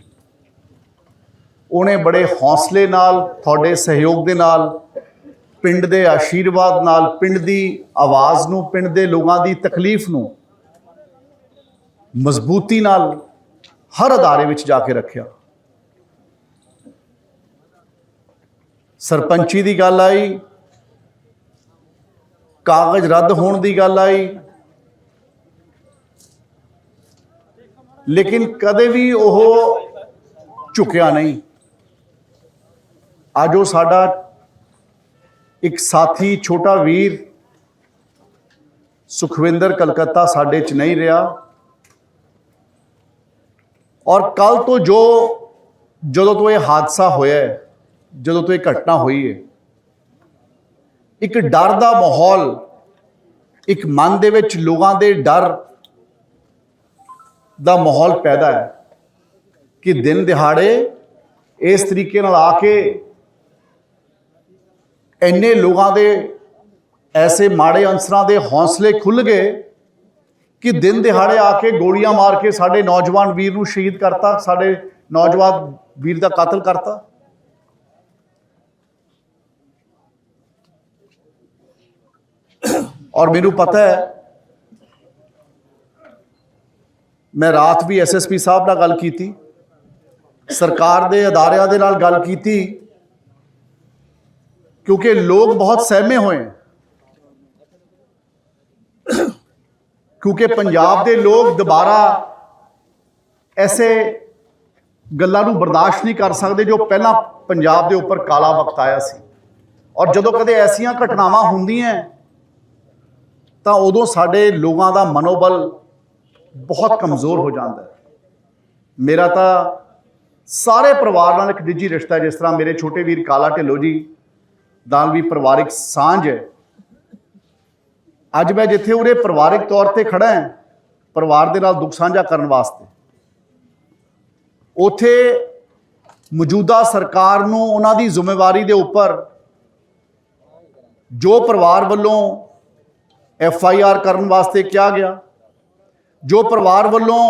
ਉਹਨੇ ਬੜੇ ਹੌਸਲੇ ਨਾਲ, ਤੁਹਾਡੇ ਸਹਿਯੋਗ ਦੇ ਨਾਲ ਪਿੰਡ ਦੇ ਆਸ਼ੀਰਵਾਦ ਨਾਲ ਪਿੰਡ ਦੀ ਆਵਾਜ਼ ਨੂੰ, ਪਿੰਡ ਦੇ ਲੋਕਾਂ ਦੀ ਤਕਲੀਫ ਨੂੰ ਮਜ਼ਬੂਤੀ ਨਾਲ ਹਰ ਅਦਾਰੇ ਵਿੱਚ ਜਾ ਕੇ ਰੱਖਿਆ। ਸਰਪੰਚੀ ਦੀ ਗੱਲ ਆਈ, ਕਾਗਜ਼ ਰੱਦ ਹੋਣ ਦੀ ਗੱਲ ਆਈ। ਲੇਕਿਨ ਕਦੇ ਵੀ ਉਹ ਝੁਕਿਆ ਨਹੀਂ। ਅੱਜ ਉਹ ਸਾਡਾ ਇੱਕ ਸਾਥੀ, ਛੋਟਾ ਵੀਰ ਸੁਖਵਿੰਦਰ ਕਲਕੱਤਾ ਸਾਡੇ ਚ ਨਹੀਂ ਰਿਹਾ। ਔਰ ਕੱਲ ਤੋਂ ਜੋ, ਜਦੋਂ ਤੋਂ ਇਹ ਹਾਦਸਾ ਹੋਇਆ ਜਦੋਂ ਤੋਂ ਇਹ ਘਟਨਾ ਹੋਈ ਹੈ, ਇੱਕ ਡਰ ਦਾ ਮਾਹੌਲ, ਇੱਕ ਮਨ ਦੇ ਵਿੱਚ ਲੋਕਾਂ ਦੇ ਡਰ ਦਾ ਮਾਹੌਲ ਪੈਦਾ ਹੈ ਕਿ ਦਿਨ ਦਿਹਾੜੇ ਇਸ ਤਰੀਕੇ ਨਾਲ ਆ ਕੇ ਇੰਨੇ ਲੋਕਾਂ ਦੇ ਐਸੇ ਮਾੜੇ ਅੰਸਰਾਂ ਦੇ ਹੌਸਲੇ ਖੁੱਲ ਗਏ ਕਿ ਦਿਨ ਦਿਹਾੜੇ ਆ ਕੇ ਗੋਲੀਆਂ ਮਾਰ ਕੇ ਸਾਡੇ ਨੌਜਵਾਨ ਵੀਰ ਨੂੰ ਸ਼ਹੀਦ ਕਰਤਾ, ਸਾਡੇ ਨੌਜਵਾਨ ਵੀਰ ਦਾ ਕਤਲ ਕਰਤਾ। ਔਰ ਮੈਨੂੰ ਪਤਾ ਹੈ, ਮੈਂ ਰਾਤ ਵੀ ਐਸਐਸਪੀ ਸਾਹਿਬ ਨਾਲ ਗੱਲ ਕੀਤੀ, ਸਰਕਾਰ ਦੇ ਅਦਾਰਿਆਂ ਦੇ ਨਾਲ ਗੱਲ ਕੀਤੀ ਕਿਉਂਕਿ ਲੋਕ ਬਹੁਤ ਸਹਿਮੇ ਹੋਏ ਹੈ ਕਿਉਂਕਿ ਪੰਜਾਬ ਦੇ ਲੋਕ ਦੁਬਾਰਾ ਐਸੇ ਗੱਲਾਂ ਨੂੰ ਬਰਦਾਸ਼ਤ ਨਹੀਂ ਕਰ ਸਕਦੇ ਜੋ ਪਹਿਲਾਂ ਪੰਜਾਬ ਦੇ ਉੱਪਰ ਕਾਲਾ ਵਕਤ ਆਇਆ ਸੀ ਔਰ ਜਦੋਂ ਕਦੇ ਐਸੀਆਂ ਘਟਨਾਵਾਂ ਹੁੰਦੀਆਂ ਤਾਂ ਉਦੋਂ ਸਾਡੇ ਲੋਕਾਂ ਦਾ ਮਨੋਬਲ ਬਹੁਤ ਕਮਜ਼ੋਰ ਹੋ ਜਾਂਦਾ ਹੈ ਮੇਰਾ ਤਾਂ ਸਾਰੇ ਪਰਿਵਾਰ ਨਾਲ ਇੱਕ ਨਿੱਜੀ ਰਿਸ਼ਤਾ ਜਿਸ ਤਰ੍ਹਾਂ ਮੇਰੇ ਛੋਟੇ ਵੀਰ ਕਾਲਾ ਢਿੱਲੋਂ ਜੀ ਨਾਲ ਵੀ ਪਰਿਵਾਰਿਕ ਸਾਂਝ ਹੈ। ਅੱਜ ਮੈਂ ਜਿੱਥੇ ਉਰੇ ਪਰਿਵਾਰਿਕ ਤੌਰ ਤੇ ਖੜਾ ਹਾਂ, ਪਰਿਵਾਰ ਦੇ ਨਾਲ ਦੁੱਖ ਸਾਂਝਾ ਕਰਨ ਵਾਸਤੇ, ਉਥੇ ਮੌਜੂਦਾ ਸਰਕਾਰ ਨੂੰ ਉਹਨਾਂ ਦੀ ਜ਼ਿੰਮੇਵਾਰੀ ਦੇ ਉੱਪਰ ਜੋ ਪਰਿਵਾਰ ਵੱਲੋਂ ਐਫ ਆਈ ਆਰ ਕਰਨ ਵਾਸਤੇ ਕਿਹਾ ਗਿਆ, ਜੋ ਪਰਿਵਾਰ ਵੱਲੋਂ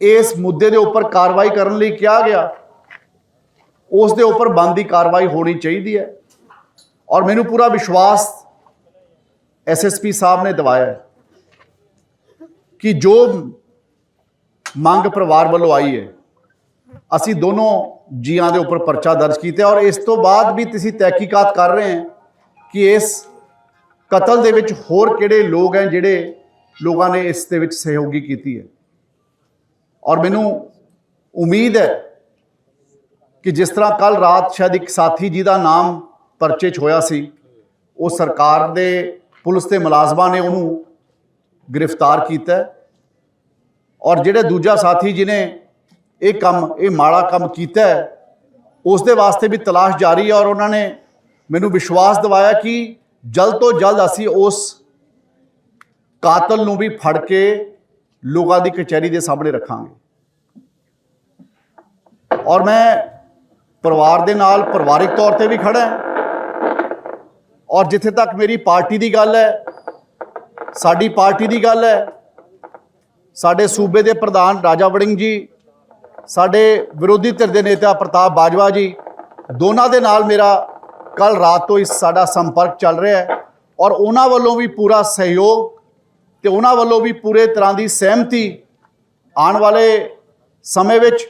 ਇਸ ਮੁੱਦੇ ਦੇ ਉੱਪਰ ਕਾਰਵਾਈ ਕਰਨ ਲਈ ਕਿਹਾ ਗਿਆ ਉਸ ਦੇ ਉੱਪਰ ਬੰਦੀ ਕਾਰਵਾਈ ਹੋਣੀ ਚਾਹੀਦੀ ਹੈ। ਔਰ ਮੈਨੂੰ ਪੂਰਾ ਵਿਸ਼ਵਾਸ ਐਸਐਸਪੀ ਸਾਹਿਬ ਨੇ ਦਿਵਾਇਆ ਹੈ ਕਿ ਜੋ ਮੰਗ ਪਰਿਵਾਰ ਵੱਲੋਂ ਆਈ ਹੈ, ਅਸੀਂ ਦੋਨੋਂ ਜੀਆਂ ਦੇ ਉੱਪਰ ਪਰਚਾ ਦਰਜ ਕੀਤਾ ਔਰ ਇਸ ਤੋਂ ਬਾਅਦ ਵੀ ਤੁਸੀਂ ਤਹਿਕੀਕਾਤ ਕਰ ਰਹੇ ਹਾਂ ਕਿ ਇਸ ਕਤਲ ਦੇ ਵਿੱਚ ਹੋਰ ਕਿਹੜੇ ਲੋਕ ਹੈ ਜਿਹੜੇ ਲੋਕਾਂ ਨੇ ਇਸ ਦੇ ਵਿੱਚ ਸਹਿਯੋਗੀ ਕੀਤੀ ਹੈ। ਔਰ ਮੈਨੂੰ ਉਮੀਦ ਹੈ ਕਿ ਜਿਸ ਤਰ੍ਹਾਂ ਕੱਲ ਰਾਤ ਸ਼ਾਇਦ ਇੱਕ ਸਾਥੀ ਜੀ ਦਾ ਨਾਮ ਪਰਚੇ 'ਚ ਹੋਇਆ ਸੀ, ਉਹ ਸਰਕਾਰ ਦੇ ਪੁਲਿਸ ਦੇ ਮੁਲਾਜ਼ਮਾਂ ਨੇ ਉਹਨੂੰ ਗ੍ਰਿਫਤਾਰ ਕੀਤਾ ਔਰ ਜਿਹੜੇ ਦੂਜਾ ਸਾਥੀ ਜੀ ਨੇ ਇਹ ਕੰਮ, ਇਹ ਮਾੜਾ ਕੰਮ ਕੀਤਾ ਹੈ, ਉਸ ਦੇ ਵਾਸਤੇ ਵੀ ਤਲਾਸ਼ ਜਾਰੀ ਹੈ ਔਰ ਉਹਨਾਂ ਨੇ ਮੈਨੂੰ ਵਿਸ਼ਵਾਸ ਦਿਵਾਇਆ ਕਿ ਜਲਦ ਤੋਂ ਜਲਦ ਅਸੀਂ ਉਸ ਕਾਤਲ ਨੂੰ ਵੀ ਫੜ ਕੇ ਲੋਕਾਂ ਦੀ ਕਚਹਿਰੀ ਦੇ ਸਾਹਮਣੇ ਰੱਖਾਂਗੇ। ਔਰ ਮੈਂ ਪਰਿਵਾਰ ਦੇ ਨਾਲ ਪਰਿਵਾਰਿਕ ਤੌਰ ਤੇ ਵੀ ਖੜਾ ਹਾਂ। ਔਰ ਜਿੱਥੇ ਤੱਕ ਮੇਰੀ ਪਾਰਟੀ ਦੀ ਗੱਲ ਹੈ, ਸਾਡੀ ਪਾਰਟੀ ਦੀ ਗੱਲ ਹੈ, ਸਾਡੇ ਸੂਬੇ ਦੇ ਪ੍ਰਧਾਨ ਰਾਜਾ ਵੜਿੰਗ ਜੀ, ਸਾਡੇ ਵਿਰੋਧੀ ਧਿਰ ਦੇ ਨੇਤਾ ਪ੍ਰਤਾਪ ਬਾਜਵਾ ਜੀ, ਦੋਨਾਂ ਦੇ ਨਾਲ ਮੇਰਾ ਕੱਲ ਰਾਤ ਤੋਂ ਇਸ ਸਾਡਾ ਸੰਪਰਕ ਚੱਲ ਰਿਹਾ ਹੈ। ਔਰ ਉਹਨਾਂ ਵੱਲੋਂ ਵੀ ਪੂਰਾ ਸਹਿਯੋਗ ਤੇ ਉਹਨਾਂ ਵੱਲੋਂ ਵੀ ਪੂਰੇ ਤਰ੍ਹਾਂ ਦੀ ਸਹਿਮਤੀ ਆਉਣ ਵਾਲੇ ਸਮੇਂ ਵਿੱਚ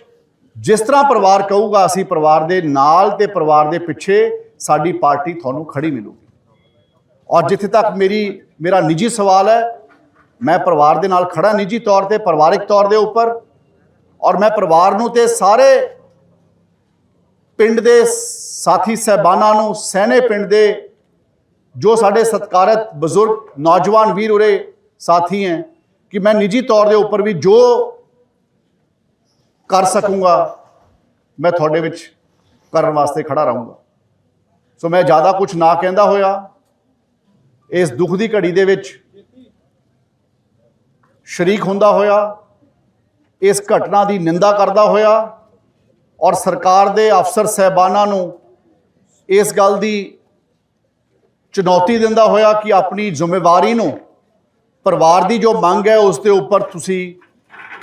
ਜਿਸ ਤਰ੍ਹਾਂ ਪਰਿਵਾਰ ਕਹੂਗਾ, ਅਸੀਂ ਪਰਿਵਾਰ ਦੇ ਨਾਲ ਤੇ ਪਰਿਵਾਰ ਦੇ ਪਿੱਛੇ ਸਾਡੀ ਪਾਰਟੀ ਤੁਹਾਨੂੰ ਖੜੀ ਮਿਲੂਗੀ। ਔਰ ਜਿੱਥੇ ਤੱਕ ਮੇਰੀ, ਮੇਰਾ ਨਿੱਜੀ ਸਵਾਲ ਹੈ, ਮੈਂ ਪਰਿਵਾਰ ਦੇ ਨਾਲ ਖੜਾ ਨਿੱਜੀ ਤੌਰ ਤੇ, ਪਰਿਵਾਰਿਕ ਤੌਰ ਦੇ ਉੱਪਰ, ਔਰ ਮੈਂ ਪਰਿਵਾਰ ਨੂੰ ਤੇ ਸਾਰੇ ਪਿੰਡ ਦੇ ਸਾਥੀ ਸਹਿਬਾਨਾਂ ਨੂੰ ਸਹਿਨੇ ਪਿੰਡ ਦੇ ਜੋ ਸਾਡੇ ਸਤਿਕਾਰਤ ਬਜ਼ੁਰਗ ਨੌਜਵਾਨ ਵੀਰ ਉਰੇ ਸਾਥੀ ਹੈ, ਕਿ ਮੈਂ ਨਿੱਜੀ ਤੌਰ ਦੇ ਉੱਪਰ ਵੀ ਜੋ ਕਰ ਸਕੂੰਗਾ, ਮੈਂ ਤੁਹਾਡੇ ਵਿੱਚ ਕਰਨ ਵਾਸਤੇ ਖੜਾ ਰਹੂੰਗਾ। ਸੋ ਮੈਂ ਜ਼ਿਆਦਾ ਕੁਝ ਨਾ ਕਹਿੰਦਾ ਹੋਇਆ, ਇਸ ਦੁੱਖ ਦੀ ਘੜੀ ਦੇ ਵਿੱਚ ਸ਼ਰੀਕ ਹੁੰਦਾ ਹੋਇਆ, ਇਸ ਘਟਨਾ ਦੀ ਨਿੰਦਾ ਕਰਦਾ ਹੋਇਆ ਔਰ ਸਰਕਾਰ ਦੇ ਅਫਸਰ ਸਹਿਬਾਨਾਂ ਨੂੰ ਇਸ ਗੱਲ ਦੀ ਚੁਣੌਤੀ ਦਿੰਦਾ ਹੋਇਆ ਕਿ ਆਪਣੀ ਜ਼ਿੰਮੇਵਾਰੀ ਨੂੰ ਪਰਿਵਾਰ ਦੀ ਜੋ ਮੰਗ ਹੈ, ਉਸ ਦੇ ਉੱਪਰ ਤੁਸੀਂ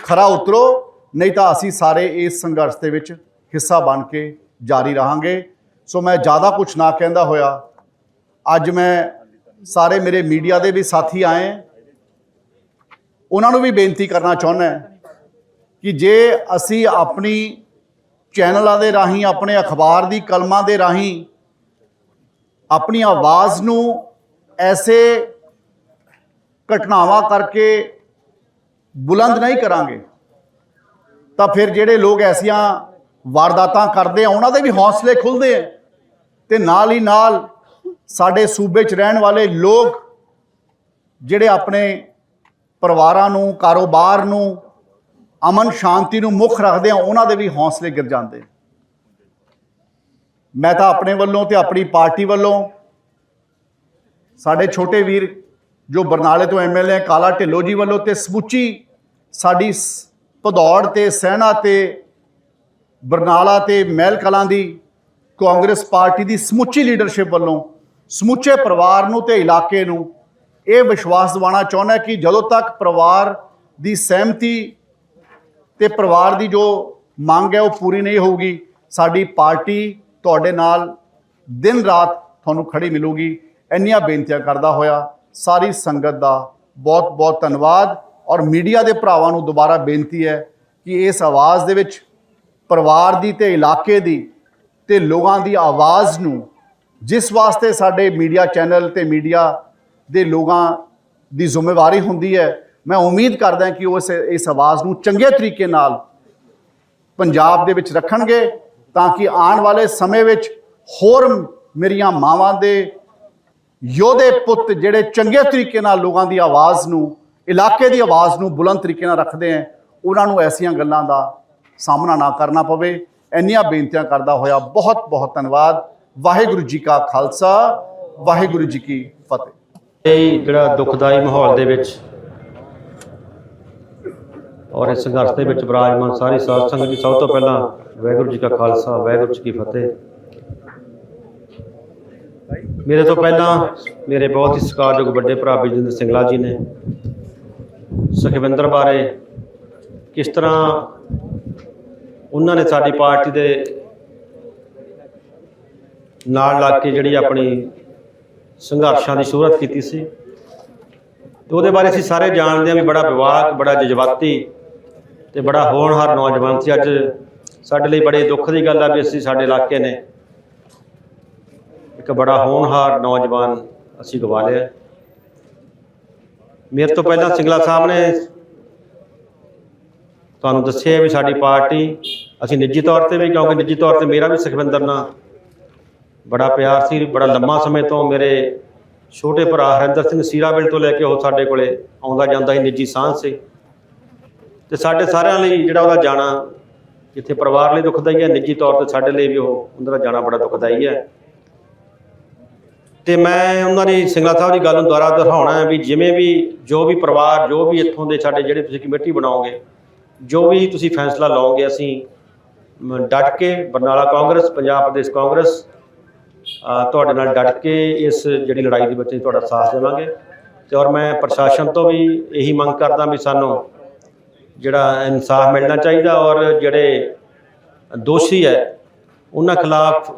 ਖਰਾ ਉਤਰੋ। ਨਹੀਂ ਤਾਂ ਅਸੀਂ ਸਾਰੇ ਇਸ ਸੰਘਰਸ਼ ਦੇ ਵਿੱਚ ਹਿੱਸਾ ਬਣ ਕੇ ਜਾਰੀ ਰਹਾਂਗੇ। ਸੋ ਮੈਂ ਜ਼ਿਆਦਾ ਕੁਝ ਨਾ ਕਹਿੰਦਾ ਹੋਇਆ। ਅੱਜ ਮੈਂ ਸਾਰੇ ਮੇਰੇ ਮੀਡੀਆ ਦੇ ਵੀ ਸਾਥੀ ਆਏ। ਉਹਨਾਂ ਨੂੰ ਵੀ ਬੇਨਤੀ ਕਰਨਾ ਚਾਹੁੰਦਾ ਕਿ ਜੇ ਅਸੀਂ ਆਪਣੀ ਚੈਨਲਾਂ ਦੇ ਰਾਹੀਂ, ਆਪਣੇ ਅਖਬਾਰ ਦੀ ਕਲਮਾਂ ਦੇ ਰਾਹੀਂ ਆਪਣੀ ਆਵਾਜ਼ ਨੂੰ ਐਸੇ ਘਟਨਾਵਾਂ ਕਰਕੇ ਬੁਲੰਦ ਨਹੀਂ ਕਰਾਂਗੇ ਤਾਂ ਫਿਰ ਜਿਹੜੇ ਲੋਕ ਐਸੀਆਂ ਵਾਰਦਾਤਾਂ ਕਰਦੇ ਆ, ਉਹਨਾਂ ਦੇ ਵੀ ਹੌਸਲੇ ਖੁੱਲਦੇ ਆ। ਤੇ ਨਾਲ ਹੀ ਨਾਲ ਸਾਡੇ ਸੂਬੇ 'ਚ ਰਹਿਣ ਵਾਲੇ ਲੋਕ ਜਿਹੜੇ ਆਪਣੇ ਪਰਿਵਾਰਾਂ ਨੂੰ, ਕਾਰੋਬਾਰ ਨੂੰ, ਅਮਨ ਸ਼ਾਂਤੀ ਨੂੰ ਮੁੱਖ ਰੱਖਦੇ ਆ, ਉਹਨਾਂ ਦੇ ਵੀ ਹੌਸਲੇ ਗਿਰ ਜਾਂਦੇ ਮੈਂ ਤਾਂ ਆਪਣੇ ਵੱਲੋਂ ਤੇ ਆਪਣੀ ਪਾਰਟੀ ਵੱਲੋਂ ਸਾਡੇ ਛੋਟੇ ਵੀਰ ਜੋ ਬਰਨਾਲੇ ਤੋਂ ਐਮਐਲਏ ਕਾਲਾ ਢਿੱਲੋਂ ਜੀ ਵੱਲੋਂ ਤੇ ਸਮੁੱਚੀ ਸਾਡੀ ਸ- ਭਦੌੜ ਤੇ ਸਹਿਣਾ ਤੇ ਬਰਨਾਲਾ ਤੇ ਮਹਿਲ ਕਲਾਂ ਦੀ ਕਾਂਗਰਸ ਪਾਰਟੀ ਦੀ ਸਮੁੱਚੀ ਲੀਡਰਸ਼ਿਪ ਵੱਲੋਂ ਸਮੁੱਚੇ ਪਰਿਵਾਰ ਨੂੰ ਤੇ ਇਲਾਕੇ ਨੂੰ ਇਹ ਵਿਸ਼ਵਾਸ ਦਿਵਾਉਣਾ ਚਾਹੁੰਦਾ ਕਿ ਜਦੋਂ ਤੱਕ ਪਰਿਵਾਰ ਦੀ ਸਹਿਮਤੀ ਤੇ ਪਰਿਵਾਰ ਦੀ ਜੋ ਮੰਗ ਹੈ ਉਹ ਪੂਰੀ ਨਹੀਂ ਹੋਊਗੀ, ਸਾਡੀ ਪਾਰਟੀ ਤੁਹਾਡੇ ਨਾਲ ਦਿਨ ਰਾਤ ਤੁਹਾਨੂੰ ਖੜੀ ਮਿਲੂਗੀ। ਇੰਨੀਆਂ ਬੇਨਤੀਆਂ ਕਰਦਾ ਹੋਇਆ ਸਾਰੀ ਸੰਗਤ ਦਾ ਬਹੁਤ ਬਹੁਤ ਧੰਨਵਾਦ। ਔਰ ਮੀਡੀਆ ਦੇ ਭਰਾਵਾਂ ਨੂੰ ਦੁਬਾਰਾ ਬੇਨਤੀ ਹੈ ਕਿ ਇਸ ਆਵਾਜ਼ ਦੇ ਵਿੱਚ ਪਰਿਵਾਰ ਦੀ ਤੇ ਇਲਾਕੇ ਦੀ ਤੇ ਲੋਕਾਂ ਦੀ ਆਵਾਜ਼ ਨੂੰ ਜਿਸ ਵਾਸਤੇ ਸਾਡੇ ਮੀਡੀਆ ਚੈਨਲ ਤੇ ਮੀਡੀਆ ਦੇ ਲੋਕਾਂ ਦੀ ਜ਼ਿੰਮੇਵਾਰੀ ਹੁੰਦੀ ਹੈ, ਮੈਂ ਉਮੀਦ ਕਰਦਾ ਕਿ ਉਹ ਇਸ ਇਸ ਆਵਾਜ਼ ਨੂੰ ਚੰਗੇ ਤਰੀਕੇ ਨਾਲ ਪੰਜਾਬ ਦੇ ਵਿੱਚ ਰੱਖਣਗੇ ਤਾਂ ਕਿ ਆਉਣ ਵਾਲੇ ਸਮੇਂ ਵਿੱਚ ਹੋਰ ਮੇਰੀਆਂ ਮਾਵਾਂ ਦੇ ਯੋਧੇ ਪੁੱਤ ਜਿਹੜੇ ਚੰਗੇ ਤਰੀਕੇ ਨਾਲ ਲੋਕਾਂ ਦੀ ਆਵਾਜ਼ ਨੂੰ ਇਲਾਕੇ ਦੀ ਆਵਾਜ਼ ਨੂੰ ਬੁਲੰਦ ਤਰੀਕੇ ਨਾਲ ਰੱਖਦੇ ਹੈ ਉਹਨਾਂ ਨੂੰ ਐਸੀਆਂ ਗੱਲਾਂ ਦਾ ਸਾਹਮਣਾ ਨਾ ਕਰਨਾ ਪਵੇ। ਇੰਨੀਆਂ ਬੇਨਤੀਆਂ ਕਰਦਾ ਹੋਇਆ ਬਹੁਤ ਬਹੁਤ ਧੰਨਵਾਦ। ਵਾਹਿਗੁਰੂ ਜੀ ਕਾ ਖਾਲਸਾ ਵਾਹਿਗੁਰੂ ਜੀ ਕੀ ਫਤਿਹ। ਇਹ ਜਿਹੜਾ ਦੁਖਦਾਈ ਮਾਹੌਲ ਦੇ ਵਿੱਚ ਔਰ ਇਸ ਸੰਘਰਸ਼ ਦੇ ਵਿੱਚ ਵਿਰਾਜਮਾਨ ਸਾਰੀ ਸਾਧ ਸੰਗਤ ਜੀ ਸਭ ਤੋਂ ਪਹਿਲਾਂ ਵਾਹਿਗੁਰੂ ਜੀ ਕਾ ਖਾਲਸਾ ਵਾਹਿਗੁਰੂ ਜੀ ਕੀ ਫਤਿਹ। ਮੇਰੇ ਤੋਂ ਪਹਿਲਾਂ ਮੇਰੇ ਬਹੁਤ ਹੀ ਸਤਿਕਾਰਯੋਗ ਵੱਡੇ ਭਰਾ ਬਿਜਿੰਦਰ ਸਿੰਗਲਾ ਜੀ ਨੇ ਸੁਖਵਿੰਦਰ ਬਾਰੇ ਕਿਸ ਤਰ੍ਹਾਂ ਉਹਨਾਂ ਨੇ ਸਾਡੀ ਪਾਰਟੀ ਦੇ ਨਾਲ ਲੱਗ ਕੇ ਜਿਹੜੀ ਆਪਣੀ ਸੰਘਰਸ਼ਾਂ ਦੀ ਸ਼ੁਰੂਆਤ ਕੀਤੀ ਸੀ? ਤੇ ਉਹਦੇ ਬਾਰੇ ਅਸੀਂ ਸਾਰੇ ਜਾਣਦੇ ਹਾਂ ਵੀ ਬੜਾ ਵਿਵਾਕ ਬੜਾ ਜਜ਼ਬਾਤੀ ਤੇ ਬੜਾ ਹੋਣਹਾਰ ਨੌਜਵਾਨ ਸੀ। ਅੱਜ ਸਾਡੇ ਲਈ ਬੜੇ ਦੁੱਖ ਦੀ ਗੱਲ ਆ ਵੀ ਅਸੀਂ ਸਾਡੇ ਇਲਾਕੇ ਨੇ ਇੱਕ ਬੜਾ ਹੋਣਹਾਰ ਨੌਜਵਾਨ ਅਸੀਂ ਗਵਾ ਲਿਆ। ਮੇਰੇ ਤੋਂ ਪਹਿਲਾਂ ਸਿੰਗਲਾ ਸਾਹਿਬ ਨੇ ਤੁਹਾਨੂੰ ਦੱਸਿਆ ਵੀ ਸਾਡੀ ਪਾਰਟੀ ਅਸੀਂ ਨਿੱਜੀ ਤੌਰ ਤੇ ਵੀ ਕਿਉਂਕਿ ਨਿੱਜੀ ਤੌਰ ਤੇ ਮੇਰਾ ਵੀ ਸੁਖਵਿੰਦਰ ਨਾਲ ਬੜਾ ਪਿਆਰ ਸੀ ਬੜਾ ਲੰਮਾ ਸਮੇਂ ਤੋਂ ਮੇਰੇ ਛੋਟੇ ਭਰਾ ਹਰਿੰਦਰ ਸਿੰਘ ਸੀਰਾਵਿਲ ਤੋਂ ਲੈ ਕੇ ਉਹ ਸਾਡੇ ਕੋਲੇ ਆਉਂਦਾ ਜਾਂਦਾ ਸੀ ਨਿੱਜੀ ਸਾਂਝ ਸੀ। ਤੇ ਸਾਡੇ ਸਾਰਿਆਂ ਲਈ ਜਿਹੜਾ ਉਹਦਾ ਜਾਣਾ ਜਿੱਥੇ ਪਰਿਵਾਰ ਲਈ ਦੁਖਦਾਈ ਹੈ ਨਿੱਜੀ ਤੌਰ ਤੇ ਸਾਡੇ ਲਈ ਵੀ ਉਹ ਉਹਨਾਂ ਦਾ ਜਾਣਾ ਬੜਾ ਦੁਖਦਾਈ ਹੈ। ਤੇ ਮੈਂ ਉਹਨਾਂ ਦੀ ਸਿੰਗਲਾ ਸਾਹਿਬ ਦੀ ਗੱਲ ਨੂੰ ਦੁਬਾਰਾ ਦੁਹਰਾਉਣਾ ਹੈ ਵੀ ਜਿਵੇਂ ਵੀ ਜੋ ਵੀ ਪਰਿਵਾਰ ਜੋ ਵੀ ਇੱਥੋਂ ਦੇ ਸਾਡੇ ਜਿਹੜੇ ਤੁਸੀਂ ਕਮੇਟੀ ਬਣਾਓਗੇ ਜੋ ਵੀ ਤੁਸੀਂ ਫੈਸਲਾ ਲਓਗੇ ਅਸੀਂ ਮ, ਡਟ ਕੇ ਬਰਨਾਲਾ ਕਾਂਗਰਸ ਪੰਜਾਬ ਪ੍ਰਦੇਸ਼ ਕਾਂਗਰਸ ਤੁਹਾਡੇ ਨਾਲ ਡਟ ਕੇ ਇਸ ਜਿਹੜੀ ਲੜਾਈ ਦੇ ਵਿੱਚ ਤੁਹਾਡਾ ਸਾਥ ਦੇਵਾਂਗੇ। ਤੇ ਔਰ ਮੈਂ ਪ੍ਰਸ਼ਾਸਨ ਤੋਂ ਵੀ ਇਹੀ ਮੰਗ ਕਰਦਾ ਵੀ ਸਾਨੂੰ ਜਿਹੜਾ ਇਨਸਾਫ ਮਿਲਣਾ ਚਾਹੀਦਾ ਔਰ ਜਿਹੜੇ ਦੋਸ਼ੀ ਹੈ ਉਹਨਾਂ ਖਿਲਾਫ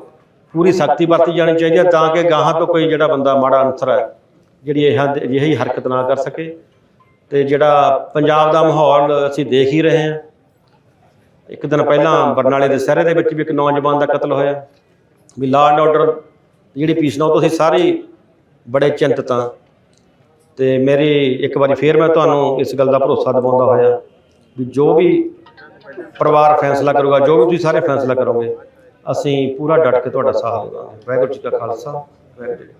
ਪੂਰੀ ਸਖਤੀ ਵਰਤੀ ਜਾਣੀ ਚਾਹੀਦੀ ਹੈ ਤਾਂ ਕਿ ਗਾਹਾਂ ਤੋਂ ਕੋਈ ਜਿਹੜਾ ਬੰਦਾ ਮਾੜਾ ਅਨਸਰ ਹੈ, ਜਿਹੜੀ ਇਹ ਅਜਿਹੀ ਹਰਕਤ ਨਾ ਕਰ ਸਕੇ। ਤੇ ਜਿਹੜਾ ਪੰਜਾਬ ਦਾ ਮਾਹੌਲ ਅਸੀਂ ਦੇਖ ਹੀ ਰਹੇ ਹਾਂ। ਇੱਕ ਦਿਨ ਪਹਿਲਾਂ ਬਰਨਾਲੇ ਦੇ ਸ਼ਹਿਰੇ ਦੇ ਵਿੱਚ ਵੀ ਇੱਕ ਨੌਜਵਾਨ ਦਾ ਕਤਲ ਹੋਇਆ। ਵੀ ਲਾਅ ਐਂਡ ਆਰਡਰ ਜਿਹੜੀ ਪੀਸ ਨਾਲ ਤੋਂ ਅਸੀਂ ਸਾਰੇ ਬੜੇ ਚਿੰਤਤ ਹਾਂ ਤੇ ਮੇਰੀ ਇੱਕ ਵਾਰੀ ਫੇਰ ਮੈਂ ਤੁਹਾਨੂੰ ਇਸ ਗੱਲ ਦਾ ਭਰੋਸਾ ਦਿਵਾਉਂਦਾ ਹੋਇਆ ਵੀ ਜੋ ਵੀ ਪਰਿਵਾਰ ਫੈਸਲਾ ਕਰੂਗਾ, ਜੋ ਵੀ ਤੁਸੀਂ ਸਾਰੇ ਫੈਸਲਾ ਕਰੋਗੇ ਅਸੀਂ ਪੂਰਾ ਡਟ ਕੇ ਤੁਹਾਡਾ ਸਾਥ ਦੇਵਾਂਗੇ। ਵਾਹਿਗੁਰੂ ਜੀ ਕਾ ਖਾਲਸਾ ਵਾਹਿਗੁਰੂ ਜੀ